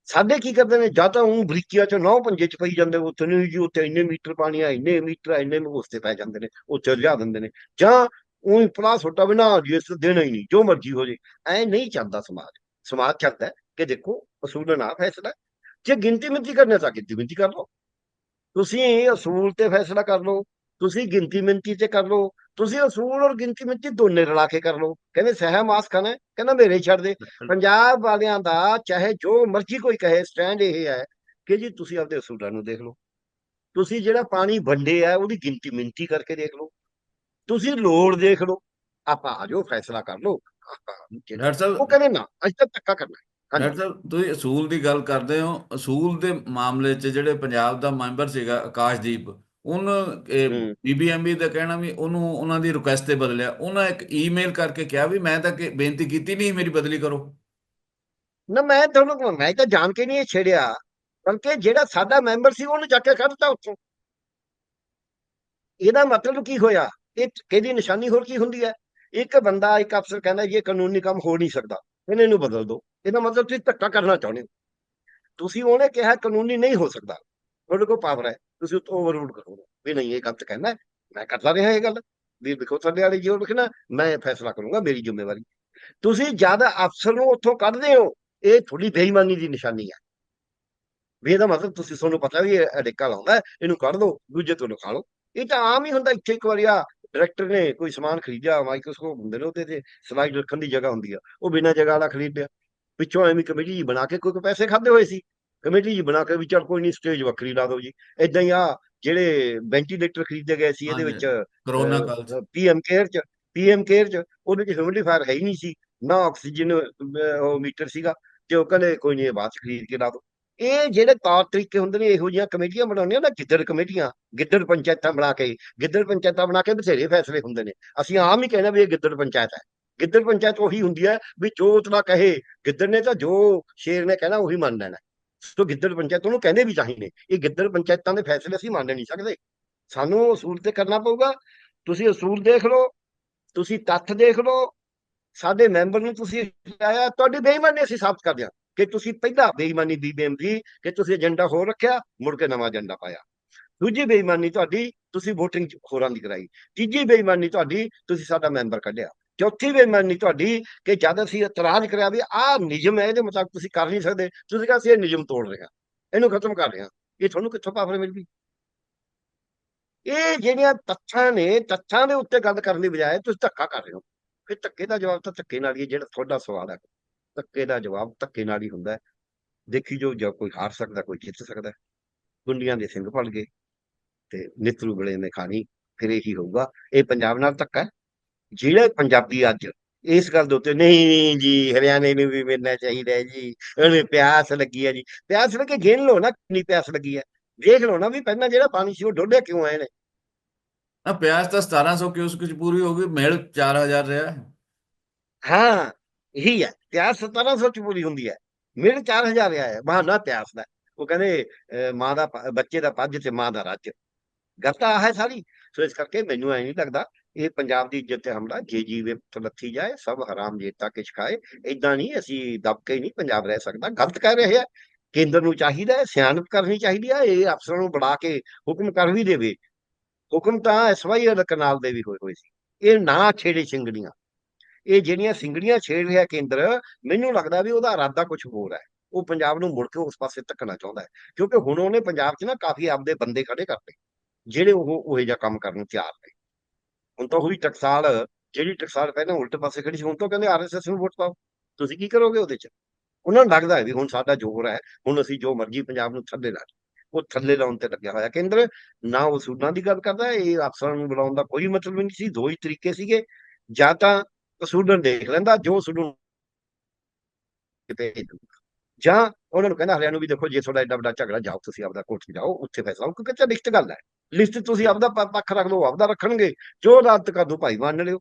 ਸਾਡੇ ਕੀ ਕਰਦੇ ਨੇ? ਜਾਂ ਤਾਂ ਉਹ ਬਰੀਕੀਆਂ ਚ ਨੌ ਪੰਜੇ ਚ ਪਈ ਜਾਂਦੇ, ਉੱਥੇ ਨਹੀਂ ਜੀ, ਉੱਥੇ ਇੰਨੇ ਮੀਟਰ ਪਾਣੀ ਆ, ਇੰਨੇ ਮੀਟਰ ਆ, ਇੰਨੇ ਉਸਤੇ ਪੈ ਜਾਂਦੇ ਨੇ, ਉੱਥੇ ਲਿਆ ਦਿੰਦੇ ਨੇ। ਜਾਂ ਉਹੀ ਪਲਾ ਛੋਟਾ ਵੀ ਨਾ ਜੀ ਦੇਣਾ ਹੀ ਨਹੀਂ, ਜੋ ਮਰਜ਼ੀ ਹੋ ਜੇ ਐ ਨਹੀਂ ਚੱਲਦਾ ਸਮਾਜ। ਸਮਾਜ ਚੱਲਦਾ ਕਿ ਦੇਖੋ, ਅਸੂਲ ਨਾ ਫੈਸਲਾ ਜੇ ਗਿਣਤੀ ਮਿੰਤੀ ਕਰਨਾ ਤਾਂ ਗਿਣਤੀ ਮਿੰਤੀ ਕਰ ਲਓ। ਤੁਸੀਂ ਅਸੂਲ ਤੇ ਫੈਸਲਾ ਕਰ ਲਓ। ਤੁਸੀਂ ਗਿਣਤੀ ਮਿੰਤੀ ਤੇ ਕਰ ਲਓ ਤੁਸੀਂ ਅਸੂਲ ਔਰ ਗਿਣਤੀ ਮਿੰਤੀ ਦੋਨੇ ਰਲਾ ਕੇ ਕਰ ਲਓ। ਕਹਿੰਦੇ ਸਹਿ ਮਾਸ ਖਾਣਾ ਹੈ, ਕਹਿੰਦਾ ਮੇਰੇ ਛੱਡ ਦੇ। ਪੰਜਾਬ ਵਾਲਿਆਂ ਦਾ ਚਾਹੇ ਜੋ ਮਰਜ਼ੀ ਕੋਈ ਕਹੇ ਸਟੈਂਡ ਇਹ ਹੈ ਕਿ ਜੀ ਤੁਸੀਂ ਆਪਦੇ ਅਸੂਲਾਂ ਨੂੰ ਦੇਖ ਲਓ। ਤੁਸੀਂ ਜਿਹੜਾ ਪਾਣੀ ਵੰਡੇ ਆ ਉਹਦੀ ਗਿਣਤੀ ਮਿੰਤੀ ਕਰਕੇ ਦੇਖ ਲਓ। ਤੁਸੀਂ ਲੋੜ ਦੇਖ ਲਓ ਆਪਾਂ ਆ ਜਾਓ ਫੈਸਲਾ ਕਰ ਲਓ। ਡਾਕਟਰ ਸਾਹਿਬ ਉਹ ਕਹਿੰਦੇ ਨਾ ਅਸੀਂ ਤਾਂ ਧੱਕਾ ਕਰਨਾ ਡਾਕਟਰ ਸਾਹਿਬ ਤੁਸੀਂ ਅਸੂਲ ਦੀ ਗੱਲ ਕਰਦੇ ਹੋ। ਅਸੂਲ ਦੇ ਮਾਮਲੇ 'ਚ ਜਿਹੜੇ ਪੰਜਾਬ ਦਾ ਮੈਂਬਰ ਸੀਗਾ ਆਕਾਸ਼ਦੀਪ ਉਹਨ। ਬੀਬੀਐਮਬੀ ਦਾ ਕਹਿਣਾ ਵੀ ਉਹਨੂੰ ਉਹਨਾਂ ਦੀ ਰਿਕੁਐਸਟ ਤੇ ਬਦਲਿਆ। ਉਹਨਾਂ ਇੱਕ ਈਮੇਲ ਕਰਕੇ ਕਿਹਾ ਵੀ ਮੈਂ ਤਾਂ ਬੇਨਤੀ ਕੀਤੀ ਨਹੀਂ ਮੇਰੀ ਬਦਲੀ ਕਰੋ। ਨਾ ਮੈਂ ਤੁਹਾਨੂੰ ਮੈਂ ਤਾਂ ਜਾਣ ਕੇ ਨਹੀਂ ਇਹ ਛੇੜਿਆ। ਬਲਕਿ ਜਿਹੜਾ ਸਾਡਾ ਮੈਂਬਰ ਸੀ ਉਹਨੂੰ ਚੱਕ ਕੇ ਕੱਢਤਾ ਉੱਥੋਂ। ਇਹਦਾ ਮਤਲਬ ਕੀ ਹੋਇਆ? ਇਹ ਕਿਹਦੀ ਨਿਸ਼ਾਨੀ ਹੋਰ ਕੀ ਹੁੰਦੀ ਹੈ? ਇੱਕ ਬੰਦਾ ਇੱਕ ਅਫਸਰ ਕਹਿੰਦਾ ਜੀ ਇਹ ਕਾਨੂੰਨੀ ਕੰਮ ਹੋ ਨਹੀਂ ਸਕਦਾ। ਇਹਨੇ ਇਹਨੂੰ ਬਦਲ ਦਿਓ। ਇਹਦਾ ਮਤਲਬ ਤੁਸੀਂ ਧੱਕਾ ਕਰਨਾ ਚਾਹੁੰਦੇ ਹੋ। ਤੁਸੀਂ ਉਹਨੇ ਕਿਹਾ ਕਾਨੂੰਨੀ ਨਹੀਂ ਹੋ ਸਕਦਾ। ਤੁਹਾਡੇ ਕੋਲ ਪਾਵਰ ਹੈ, ਤੁਸੀਂ ਉੱਥੋਂ ਓਵਰਰੂਲ ਕਰੋਗੇ ਵੀ ਨਹੀਂ, ਇਹ ਗਲਤ ਕਹਿੰਦਾ ਮੈਂ ਕਰਦਾ ਰਿਹਾ ਇਹ ਗੱਲ। ਵੀ ਦੇਖੋ, ਤੁਹਾਡੇ ਵਾਲੇ ਜੀ ਉਹ ਲਿਖਣਾ ਮੈਂ ਫੈਸਲਾ ਕਰੂੰਗਾ ਮੇਰੀ ਜ਼ਿੰਮੇਵਾਰੀ। ਤੁਸੀਂ ਜਦ ਅਫਸਰ ਨੂੰ ਉੱਥੋਂ ਕੱਢਦੇ ਹੋ, ਇਹ ਤੁਹਾਡੀ ਬੇਈਮਾਨੀ ਦੀ ਨਿਸ਼ਾਨੀ ਹੈ। ਵੀ ਇਹਦਾ ਮਤਲਬ ਤੁਸੀਂ ਤੁਹਾਨੂੰ ਪਤਾ ਵੀ ਇਹ ਅੜਿੱਕਾ ਲਾਉਂਦਾ ਇਹਨੂੰ ਕੱਢ ਦਿਓ ਦੂਜੇ ਤੋਂ ਲਿਖਾ ਲਓ ਇਹ ਤਾਂ ਆਮ ਹੀ ਹੁੰਦਾ, ਇੱਥੇ ਇੱਕ ਵਾਰੀ ਆ ਡਾਇਰੈਕਟਰ ਨੇ ਕੋਈ ਸਮਾਨ ਖਰੀਦਿਆ ਮਾਈਕਰੋਸਕੋਪ ਹੁੰਦੇ ਨੇ, ਉਹਦੇ ਤੇ ਸਲਾਈਡ ਰੱਖਣ ਦੀ ਜਗ੍ਹਾ ਹੁੰਦੀ ਆ। ਉਹ ਬਿਨਾਂ ਜਗ੍ਹਾ ਵਾਲਾ ਖਰੀਦ ਲਿਆ ਪਿੱਛੋਂ ਐਵੇਂ ਕਮੇਟੀ ਬਣਾ ਕੇ ਕੋਈ ਕੋਈ ਪੈਸੇ ਖਾਦੇ ਹੋਏ ਸੀ। ਕਮੇਟੀ ਜੀ ਬਣਾ ਕੇ ਵੀ ਚੱਲ ਕੋਈ ਨਹੀਂ ਸਟੇਜ ਵੱਖਰੀ ਲਾ ਦਿਓ ਜੀ। ਇਦਾਂ ਹੀ ਆ ਜਿਹੜੇ ਵੈਂਟੀਲੇਟਰ ਖਰੀਦੇ ਗਏ ਸੀ ਇਹਦੇ ਵਿੱਚ ਕਰੋਨਾ ਕਾਲ 'ਚ। ਪੀਐਮ ਕੇਅਰ ਚ ਪੀਐਮ ਕੇਅਰ ਚ ਉਹਦੇ ਚ ਹਿਊਮਿਡੀਫਾਇਰ ਹੈ ਹੀ ਨਹੀਂ ਸੀ। ਨਾ ਆਕਸੀਜਨ ਉਹ ਮੀਟਰ ਸੀਗਾ ਤੇ ਉਹ ਕਹਿੰਦੇ ਕੋਈ ਨਹੀਂ ਇਹ ਬਾਅਦ ਚ ਖਰੀਦ ਕੇ ਲਾ ਦੋ ਇਹ ਜਿਹੜੇ ਤੌਰ ਤਰੀਕੇ ਹੁੰਦੇ ਨੇ ਇਹੋ ਜਿਹੀਆਂ ਕਮੇਟੀਆਂ ਬਣਾਉਂਦੀਆਂ ਨਾ ਗਿੱਦੜ ਕਮੇਟੀਆਂ ਗਿੱਦੜ ਪੰਚਾਇਤਾਂ ਬਣਾ ਕੇ ਗਿੱਦੜ ਪੰਚਾਇਤਾਂ ਬਣਾ ਕੇ ਬਥੇਰੇ ਫੈਸਲੇ ਹੁੰਦੇ ਨੇ। ਅਸੀਂ ਆਮ ਹੀ ਕਹਿੰਦੇ ਵੀ ਇਹ ਗਿੱਦੜ ਪੰਚਾਇਤ ਹੈ। ਗਿੱਦੜ ਪੰਚਾਇਤ ਉਹੀ ਹੁੰਦੀ ਹੈ ਵੀ ਜੋ ਉਤਨਾ ਕਹੇ ਗਿੱਦੜ ਨੇ ਤਾਂ ਜੋ ਸ਼ੇਰ ਨੇ ਕਹਿਣਾ ਉਹੀ ਮੰਨ ਲੈਣਾ। ਸੋ ਗਿੱਦੜ ਪੰਚਾਇਤ ਉਹਨੂੰ ਕਹਿੰਦੇ ਵੀ ਚਾਹੀਦੇ ਇਹ ਗਿੱਦੜ ਪੰਚਾਇਤਾਂ ਦੇ ਫੈਸਲੇ ਅਸੀਂ ਮੰਨ ਨਹੀਂ ਸਕਦੇ। ਸਾਨੂੰ ਅਸੂਲ ਤੇ ਕਰਨਾ ਪਊਗਾ। ਤੁਸੀਂ ਅਸੂਲ ਦੇਖ ਲਓ, ਤੁਸੀਂ ਤੱਥ ਦੇਖ ਲਓ। ਸਾਡੇ ਮੈਂਬਰ ਨੂੰ ਤੁਸੀਂ ਆਇਆ, ਤੁਹਾਡੀ ਬੇਈਮਾਨੀ ਅਸੀਂ ਸਾਬਤ ਕਰ ਦਿਆਂ ਕਿ ਤੁਸੀਂ ਪਹਿਲਾ ਬੇਈਮਾਨੀ ਬੀਬੀਐਮ ਦੀ ਕਿ ਤੁਸੀਂ ਏਜੰਡਾ ਹੋਰ ਰੱਖਿਆ, ਮੁੜ ਕੇ ਨਵਾਂ ਏਜੰਡਾ ਪਾਇਆ। ਦੂਜੀ ਬੇਈਮਾਨੀ ਤੁਹਾਡੀ, ਤੁਸੀਂ VOTING ਹੋਰਾਂ ਦੀ ਕਰਾਈ। ਤੀਜੀ ਬੇਈਮਾਨੀ ਤੁਹਾਡੀ, ਤੁਸੀਂ ਸਾਡਾ ਮੈਂਬਰ ਕੱਢਿਆ। ਚੌਥੀ ਬੇਈਮਾਨੀ ਤੁਹਾਡੀ ਕਿ ਜਦ ਅਸੀਂ ਇਤਰਾਜ਼ ਕਰਿਆ ਵੀ ਆਹ ਨਿਯਮ ਹੈ ਇਹਦੇ ਮੁਤਾਬਕ ਤੁਸੀਂ ਕਰ ਨਹੀਂ ਸਕਦੇ ਤੁਸੀਂ ਕਿਹਾ ਅਸੀਂ ਇਹ ਨਿਯਮ ਤੋੜ ਰਹੇ ਹਾਂ ਇਹਨੂੰ ਖਤਮ ਕਰ ਰਹੇ ਹਾਂ ਇਹ ਤੁਹਾਨੂੰ ਕਿੱਥੋਂ ਪਾਵਰ ਮਿਲ ਗਈ ਇਹ ਜਿਹੜੀਆਂ ਤੱਥਾਂ ਨੇ ਤੱਥਾਂ ਦੇ ਉੱਤੇ ਗੱਲ ਕਰਨ ਦੀ ਬਜਾਏ ਤੁਸੀਂ ਧੱਕਾ ਕਰ ਰਹੇ ਹੋ। ਫਿਰ ਧੱਕੇ ਦਾ ਜਵਾਬ ਤਾਂ ਧੱਕੇ ਨਾਲ ਹੀ ਹੈ, ਜਿਹੜਾ ਤੁਹਾਡਾ ਸਵਾਲ ਹੈ। ਧੱਕੇ ਦਾ ਜਵਾਬ ਧੱਕੇ ਨਾਲ ਹੀ ਹੁੰਦਾ ਦੇਖੀ ਜੋ ਜਾਂ ਕੋਈ ਹਾਰ ਸਕਦਾ ਕੋਈ ਜਿੱਤ ਸਕਦਾ ਗੁੰਡੀਆਂ ਦੇ ਸਿੰਘ ਫੜ ਗਏ ਤੇ ਨਿਤਰੂ ਬਲੇ ਨੇ ਖਾਣੀ ਫਿਰ ਇਹੀ ਹੋਊਗਾ। ਇਹ ਪੰਜਾਬ ਨਾਲ ਧੱਕਾ ਜਿਹੜੇ ਪੰਜਾਬੀ ਅੱਜ ਇਸ ਗੱਲ ਦੇ ਉੱਤੇ ਨਹੀਂ ਜੀ ਹਰਿਆਣੇ ਨੂੰ ਵੀ ਮਿਲਣਾ ਚਾਹੀਦਾ ਹੈ ਜੀ। ਉਹਨੂੰ ਪਿਆਸ ਲੱਗੀ ਹੈ ਜੀ। ਪਿਆਸ ਲੱਗੇ ਗਿਣ ਲਓ ਨਾ ਕਿੰਨੀ ਪਿਆਸ ਲੱਗੀ ਹੈ। ਦੇਖ ਲਓ ਨਾ ਵੀ ਪਹਿਲਾਂ ਜਿਹੜਾ ਪਾਣੀ ਸੀ ਉਹ ਡੋਲਿਆ ਕਿਉਂ ਆਏ ਨੇ? ਆ ਪਿਆਸ ਤਾਂ 1700 ਕਿਊਸਕ ਚ ਪੂਰੀ ਹੋ ਗਈ ਮਿਲ 4000 ਰਿਹਾ। ਹਾਂ ਇਹੀ ਹੈ। ਪਿਆਸ 1700 ਚ ਪੂਰੀ ਹੁੰਦੀ ਹੈ। ਮਿਲ 4000 ਆਇਆ ਹੈ। ਬਹਾਨਾ ਪਿਆਸ ਦਾ। ਉਹ ਕਹਿੰਦੇ ਮਾਂ ਦਾ ਬੱਚੇ ਦਾ ਪੱਜ ਤੇ ਮਾਂ ਦਾ ਰੱਜ। ਗੱਲ ਤਾਂ ਆਹ ਹੈ ਸਾਰੀ। ਸੋ ਇਸ ਕਰਕੇ ਮੈਨੂੰ ਐ ਨਹੀਂ ਲੱਗਦਾ ਇਹ ਪੰਜਾਬ ਦੀ ਇੱਜ਼ਤ ਤੇ ਹਮਲਾ, ਜੇ ਜੀਵੇ ਤਲੱਥੀ ਜਾਏ, ਸਭ ਹਰਾਮ ਜੇਤਾ ਕਿਛ ਖਾਏ। ਇਦਾਂ ਨਹੀਂ, ਅਸੀਂ ਦਬਕੇ ਨਹੀਂ ਪੰਜਾਬ ਰਹਿ ਸਕਦਾ। ਗਲਤ ਕਹਿ ਰਹੇ ਆ। ਕੇਂਦਰ ਨੂੰ ਚਾਹੀਦਾ ਹੈ, ਸਿਆਣਪ ਕਰਨੀ ਚਾਹੀਦੀ ਹੈ ਇਹ ਅਫਸਰਾਂ ਨੂੰ ਬਣਾ ਕੇ ਹੁਕਮ ਕਰ ਵੀ ਦੇਵੇ। ਹੁਕਮ ਤਾਂ ਐਸਵਾਈ ਕਨਾਲ ਦੇ ਵੀ ਹੋਏ ਹੋਏ ਸੀ। ਇਹ ਨਾ ਛੇੜੇ ਸਿੰਗੜੀਆਂ। ਇਹ ਜਿਹੜੀਆਂ ਸਿੰਗੜੀਆਂ ਛੇੜ ਰਿਹਾ ਕੇਂਦਰ, ਮੈਨੂੰ ਲੱਗਦਾ ਵੀ ਉਹਦਾ ਇਰਾਦਾ ਕੁਝ ਹੋਰ ਹੈ। ਉਹ ਪੰਜਾਬ ਨੂੰ ਮੁੜ ਕੇ ਉਸ ਪਾਸੇ ਧੱਕਣਾ ਚਾਹੁੰਦਾ ਹੈ। ਕਿਉਂਕਿ ਹੁਣ ਉਹਨੇ ਪੰਜਾਬ 'ਚ ਨਾ ਕਾਫੀ ਆਪਦੇ ਬੰਦੇ ਖੜੇ ਕਰਤੇ, ਜਿਹੜੇ ਉਹ ਉਹ ਜਿਹਾ ਕੰਮ ਕਰਨ ਨੂੰ ਤਿਆਰ ਨੇ। ਹੁਣ ਤਾਂ ਹੋਈ ਟਕਸਾਲ, ਜਿਹੜੀ ਟਕਸਾਲ ਪਹਿਲਾਂ ਉਲਟ ਪਾਸੇ ਖੜੀ ਸੀ, ਹੁਣ ਤਾਂ ਕਹਿੰਦੇ ਆਰਐਸਐਸ ਨੂੰ ਵੋਟ ਪਾਓ। ਤੁਸੀਂ ਕੀ ਕਰੋਗੇ ਉਹਦੇ 'ਚ? ਉਹਨਾਂ ਨੂੰ ਲੱਗਦਾ ਹੈ ਵੀ ਹੁਣ ਸਾਡਾ ਜ਼ੋਰ ਹੈ ਹੁਣ ਅਸੀਂ ਜੋ ਮਰਜ਼ੀ ਪੰਜਾਬ ਨੂੰ ਥੱਲੇ ਲਾ ਉਹ ਥੱਲੇ ਲਾਉਣ ਤੇ ਲੱਗਿਆ ਹੋਇਆ। ਕੇਂਦਰ ਨਾ ਉਹ ਸੂਲਾਂ ਦੀ ਗੱਲ ਕਰਦਾ ਇਹ ਅਫਸਰਾਂ ਨੂੰ ਬੁਲਾਉਣ ਦਾ ਕੋਈ ਮਤਲਬ ਨਹੀਂ ਸੀ। ਦੋ ਹੀ ਤਰੀਕੇ ਸੀਗੇ। ਜਾਂ ਤਾਂ ਕਸੂਰਨ ਦੇਖ ਲੈਂਦਾ, ਜੋ ਸੁਣਨ ਕਿਤੇ ਜਾਂ ਉਹਨਾਂ ਨੂੰ ਕਹਿੰਦਾ ਹਰਿਆਣਾ ਨੂੰ ਵੀ ਦੇਖੋ, ਜੇ ਤੁਹਾਡਾ ਐਡਾ ਵੱਡਾ ਝਗੜਾ, ਜਾਓ ਤੁਸੀਂ ਆਪਦਾ ਕੋਰਟ 'ਚ ਜਾਓ, ਉੱਥੇ ਫੈਸਲਾ ਕਿਉਂਕਿ ਤੇ ਲਿਖਤ ਗੱਲ ਹੈ। ਲਿਸਟ ਤੁਸੀਂ ਆਪਦਾ ਪੱਖ ਰੱਖ ਲਓ ਆਪਦਾ ਰੱਖਣਗੇ। ਜੋ ਅਦਾਲਤ ਕਰ ਦੋ ਭਾਈ ਮੰਨ ਲਿਓ।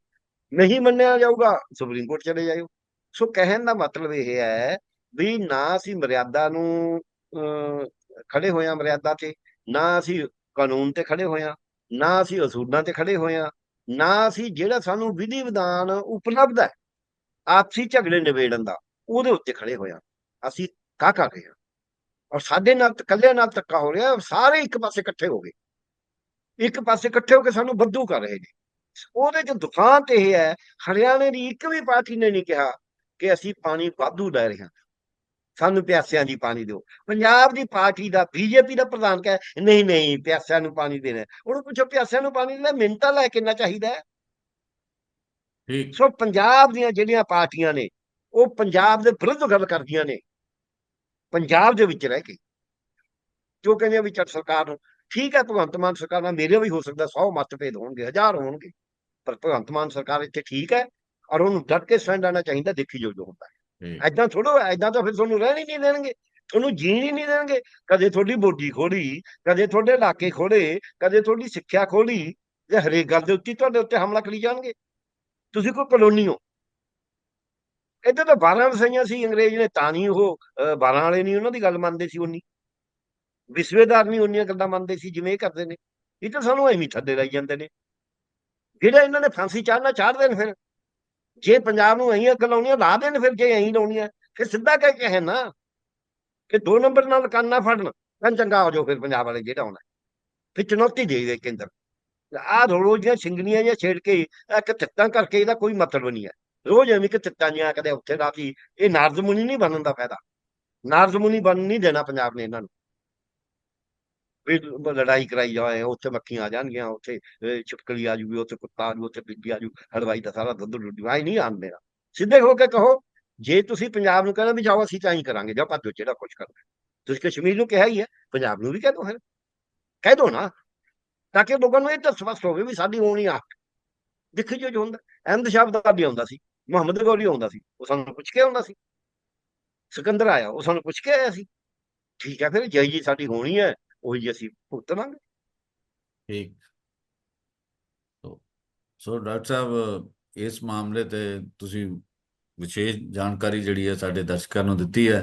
ਨਹੀਂ ਮੰਨਿਆ ਜਾਊਗਾ ਸੁਪਰੀਮ ਕੋਰਟ ਚਲੇ ਜਾਇਓ। ਸੋ ਕਹਿਣ ਦਾ ਮਤਲਬ ਇਹ ਹੈ ਵੀ ਨਾ ਅਸੀਂ ਮਰਿਆਦਾ ਨੂੰ ਅਹ, ਖੜੇ ਹੋਇਆ ਮਰਿਆਦਾ ਤੇ ਨਾ ਅਸੀਂ ਕਾਨੂੰਨ ਤੇ ਖੜੇ ਹੋਇਆ ਨਾ ਅਸੀਂ ਅਸੂਲਾਂ ਤੇ ਖੜੇ ਹੋਇਆ ਨਾ ਅਸੀਂ ਜਿਹੜਾ ਸਾਨੂੰ ਵਿਧੀ ਵਿਧਾਨ ਉਪਲਬਧ ਹੈ ਆਪਸੀ ਝਗੜੇ ਨਿਬੇੜਨ ਦਾ ਉਹਦੇ ਉੱਤੇ ਖੜੇ ਹੋਇਆ ਅਸੀਂ ਕਾ ਕਰ ਰਹੇ ਹਾਂ। ਔਰ ਸਾਡੇ ਨਾਲ ਇਕੱਲੇ ਨਾਲ ਧੱਕਾ ਹੋ ਰਿਹਾ ਸਾਰੇ ਇੱਕ ਪਾਸੇ ਇਕੱਠੇ ਹੋ ਗਏ। ਇੱਕ ਪਾਸੇ ਇਕੱਠੇ ਹੋ ਕੇ ਸਾਨੂੰ ਬੱਦੂ ਕਰ ਰਹੇ ਨੇ। ਉਹਦੇ ਚ ਦੁਕਾਨ ਤੇ ਇਹ ਹੈ ਹਰਿਆਣੇ ਦੀ ਇੱਕ ਵੀ ਪਾਰਟੀ ਨੇ ਨਹੀਂ ਕਿਹਾ ਕਿ ਅਸੀਂ ਪਾਣੀ ਵਾਧੂ ਲੈ ਰਹੇ ਹਾਂ। ਸਾਨੂੰ ਪਿਆਸਿਆਂ ਦੀ ਪਾਣੀ ਦਿਓ। ਪੰਜਾਬ ਦੀ ਪਾਰਟੀ ਦਾ ਬੀਜੇਪੀ ਦਾ ਪ੍ਰਧਾਨ ਕਹੇ ਨਹੀਂ ਨਹੀਂ ਪਿਆਸਿਆਂ ਨੂੰ ਪਾਣੀ ਦੇਣਾ। ਉਹਨੂੰ ਪੁੱਛੋ ਪਿਆਸਿਆਂ ਨੂੰ ਪਾਣੀ ਦੇਣਾ ਮਿੰਟਾਂ ਲੈ ਕਿੰਨਾ ਚਾਹੀਦਾ ਠੀਕ। ਸੋ ਪੰਜਾਬ ਦੀਆਂ ਜਿਹੜੀਆਂ ਪਾਰਟੀਆਂ ਨੇ ਉਹ ਪੰਜਾਬ ਦੇ ਵਿਰੁੱਧ ਗੱਲ ਕਰਦੀਆਂ ਨੇ। ਪੰਜਾਬ ਦੇ ਵਿੱਚ ਰਹਿ ਕੇ। ਜੋ ਕਹਿੰਦੇ ਵੀ ਚੱਲ ਸਰਕਾਰ ਨੂੰ ਠੀਕ ਹੈ ਭਗਵੰਤ ਮਾਨ ਸਰਕਾਰ ਨਾਲ ਮੇਰੇ ਵੀ ਹੋ ਸਕਦਾ 100 ਮਤਭੇਦ ਹੋਣਗੇ ਹਜ਼ਾਰ ਹੋਣਗੇ ਪਰ ਭਗਵੰਤ ਮਾਨ ਸਰਕਾਰ ਇੱਥੇ ਠੀਕ ਹੈ ਔਰ ਉਹਨੂੰ ਡਟ ਕੇ ਸਟੈਂਡ ਆਉਣਾ ਚਾਹੀਦਾ ਦੇਖੀ ਜੋ ਜੋ ਹੁੰਦਾ ਹੈ। ਐਦਾਂ ਥੋੜੋ ਐਦਾਂ ਤਾਂ ਫਿਰ ਤੁਹਾਨੂੰ ਰਹਿਣ ਹੀ ਨਹੀਂ ਦੇਣਗੇ ਤੁਹਾਨੂੰ ਜੀਣ ਹੀ ਨਹੀਂ ਦੇਣਗੇ। ਕਦੇ ਤੁਹਾਡੀ ਬੋਡੀ ਖੋਲੀ ਕਦੇ ਤੁਹਾਡੇ ਇਲਾਕੇ ਖੋਲੇ ਕਦੇ ਤੁਹਾਡੀ ਸਿੱਖਿਆ ਖੋਲੀ ਜੇ ਹਰੇਕ ਗੱਲ ਦੇ ਉੱਤੇ ਤੁਹਾਡੇ ਉੱਤੇ ਹਮਲਾ ਕਰੀ ਜਾਣਗੇ। ਤੁਸੀਂ ਕੋਈ ਕਲੋਨੀ ਹੋ। ਇੱਥੇ ਤਾਂ 12 ਵਸਾਈਆਂ ਸੀ ਅੰਗਰੇਜ਼ ਨੇ ਤਾਂ ਨਹੀਂ ਉਹ ਅਹ, 12 ਵਾਲੇ ਨਹੀਂ ਉਹਨਾਂ ਦੀ ਗੱਲ ਮੰਨਦੇ ਸੀ ਉਨੀ। ਵਿਸਵੇਦਾਰ ਨਹੀਂ ਉਨੀਆਂ ਗੱਲਾਂ ਮੰਨਦੇ ਸੀ, ਜਿਵੇਂ ਇਹ ਕਰਦੇ ਨੇ। ਇਹ ਤਾਂ ਸਾਨੂੰ ਐਵੇਂ ਥੱਲੇ ਲਾਈ ਜਾਂਦੇ ਨੇ। ਜਿਹੜਾ ਇਹਨਾਂ ਨੇ ਫਾਂਸੀ ਚਾੜਨਾ ਚਾੜ ਦੇਣ ਫਿਰ। ਜੇ ਪੰਜਾਬ ਨੂੰ ਐਂ ਅੱਗ ਲਾਉਣੀਆਂ, ਲਾ ਦੇਣ ਫਿਰ ਜੇ ਐਂ ਲਾਉਣੀਆਂ, ਫਿਰ ਸਿੱਧਾ ਕਹਿ ਕੇ ਹੈ ਨਾ ਕਿ ਦੋ ਨੰਬਰ ਨਾਲ ਕੰਨ ਨਾ ਫੜਨ, ਤਾਂ ਚੰਗਾ ਹੋ ਜਾਓ ਫਿਰ ਪੰਜਾਬ ਵਾਲੇ ਜਿਹੜਾ ਆਉਣਾ। ਫਿਰ ਚੁਣੌਤੀ ਦੇ ਦੇ ਕੇਂਦਰ। ਆਹ ਰੋਜ਼ ਦੀਆਂ ਸਿੰਗਣੀਆਂ ਜਾਂ ਛੇੜ ਕੇ, ਇੱਕ ਤਿੱਤਾਂ ਕਰਕੇ ਇਹਦਾ ਕੋਈ ਮਤਲਬ ਨਹੀਂ ਹੈ। ਰੋਜ਼ ਐਵੇਂ ਕਿ ਤਿੱਤਾਂ ਜਿਹਾ ਕਦੇ ਉੱਥੇ ਰਾਤੀ ਇਹ ਨਾਰਦ ਨਹੀਂ ਬਣਨ ਦਾ ਫਾਇਦਾ। ਨਾਰਦਮੁਨੀ ਬਣ ਨਹੀਂ ਦੇਣਾ ਪੰਜਾਬ ਨੇ ਇਹਨਾਂ ਨੂੰ। ਵੀ ਲੜਾਈ ਕਰਾਈ ਜਾਏ ਉੱਥੇ ਮੱਖੀਆਂ ਆ ਜਾਣਗੀਆਂ ਉੱਥੇ ਅਹ, ਛਿਪਕਲੀ ਆ ਜੂਗੀ ਉੱਥੇ ਕੁੱਤਾ ਆ ਜੂ ਉੱਥੇ ਬੀਬੀ ਆ ਜੂ ਹਲਵਾਈ ਦਾ ਸਾਰਾ ਦੁੱਧ ਡੁੱਡੂ ਆਈ ਨਹੀਂ ਆਣ ਦੇਣਾ। ਸਿੱਧੇ ਹੋ ਕੇ ਕਹੋ ਜੇ ਤੁਸੀਂ ਪੰਜਾਬ ਨੂੰ ਕਹਿੰਦੇ ਵੀ ਜਾਓ ਅਸੀਂ ਤਾਂ ਹੀ ਕਰਾਂਗੇ ਜਾਂ ਭਾਜੋ ਜਿਹੜਾ ਕੁਝ ਕਰਨਾ। ਤੁਸੀਂ ਕਸ਼ਮੀਰ ਨੂੰ ਕਿਹਾ ਹੀ ਹੈ ਪੰਜਾਬ ਨੂੰ ਵੀ ਕਹਿ ਦੋ ਫਿਰ। ਕਹਿ ਦੋ ਨਾ ਤਾਂ ਕਿ ਲੋਕਾਂ ਨੂੰ ਇਹ ਤਾਂ ਸਪਸ਼ਟ ਹੋਵੇ ਵੀ ਸਾਡੀ ਹੋਣੀ ਆ। ਦੇਖੀ ਜੋ ਹੁੰਦਾ ਅਹਿਮਦ ਸ਼ਾਹ ਦਾ ਵੀ ਆਉਂਦਾ ਸੀ ਮੁਹੰਮਦ ਗੌਰੀ ਆਉਂਦਾ ਸੀ ਉਹ ਸਾਨੂੰ ਪੁੱਛ ਕੇ ਆਉਂਦਾ ਸੀ। ਸਿਕੰਦਰ ਆਇਆ ਉਹ ਸਾਨੂੰ ਪੁੱਛ ਕੇ ਆਇਆ ਸੀ। ਠੀਕ ਹੈ ਫਿਰ ਜਈ ਜੀ ਸਾਡੀ ਹੋਣੀ ਹੈ ਉਹੀ ਅਸੀਂ ਭੁਗਤਵਾਂਗੇ ਠੀਕ ਸੋ ਸੋ ਡਾਕਟਰ ਸਾਹਿਬ ਇਸ ਮਾਮਲੇ ਤੇ ਤੁਸੀਂ ਵਿਸ਼ੇਸ਼ ਜਾਣਕਾਰੀ ਜਿਹੜੀ ਹੈ ਸਾਡੇ ਦਰਸ਼ਕਾਂ ਨੂੰ ਦਿੱਤੀ ਹੈ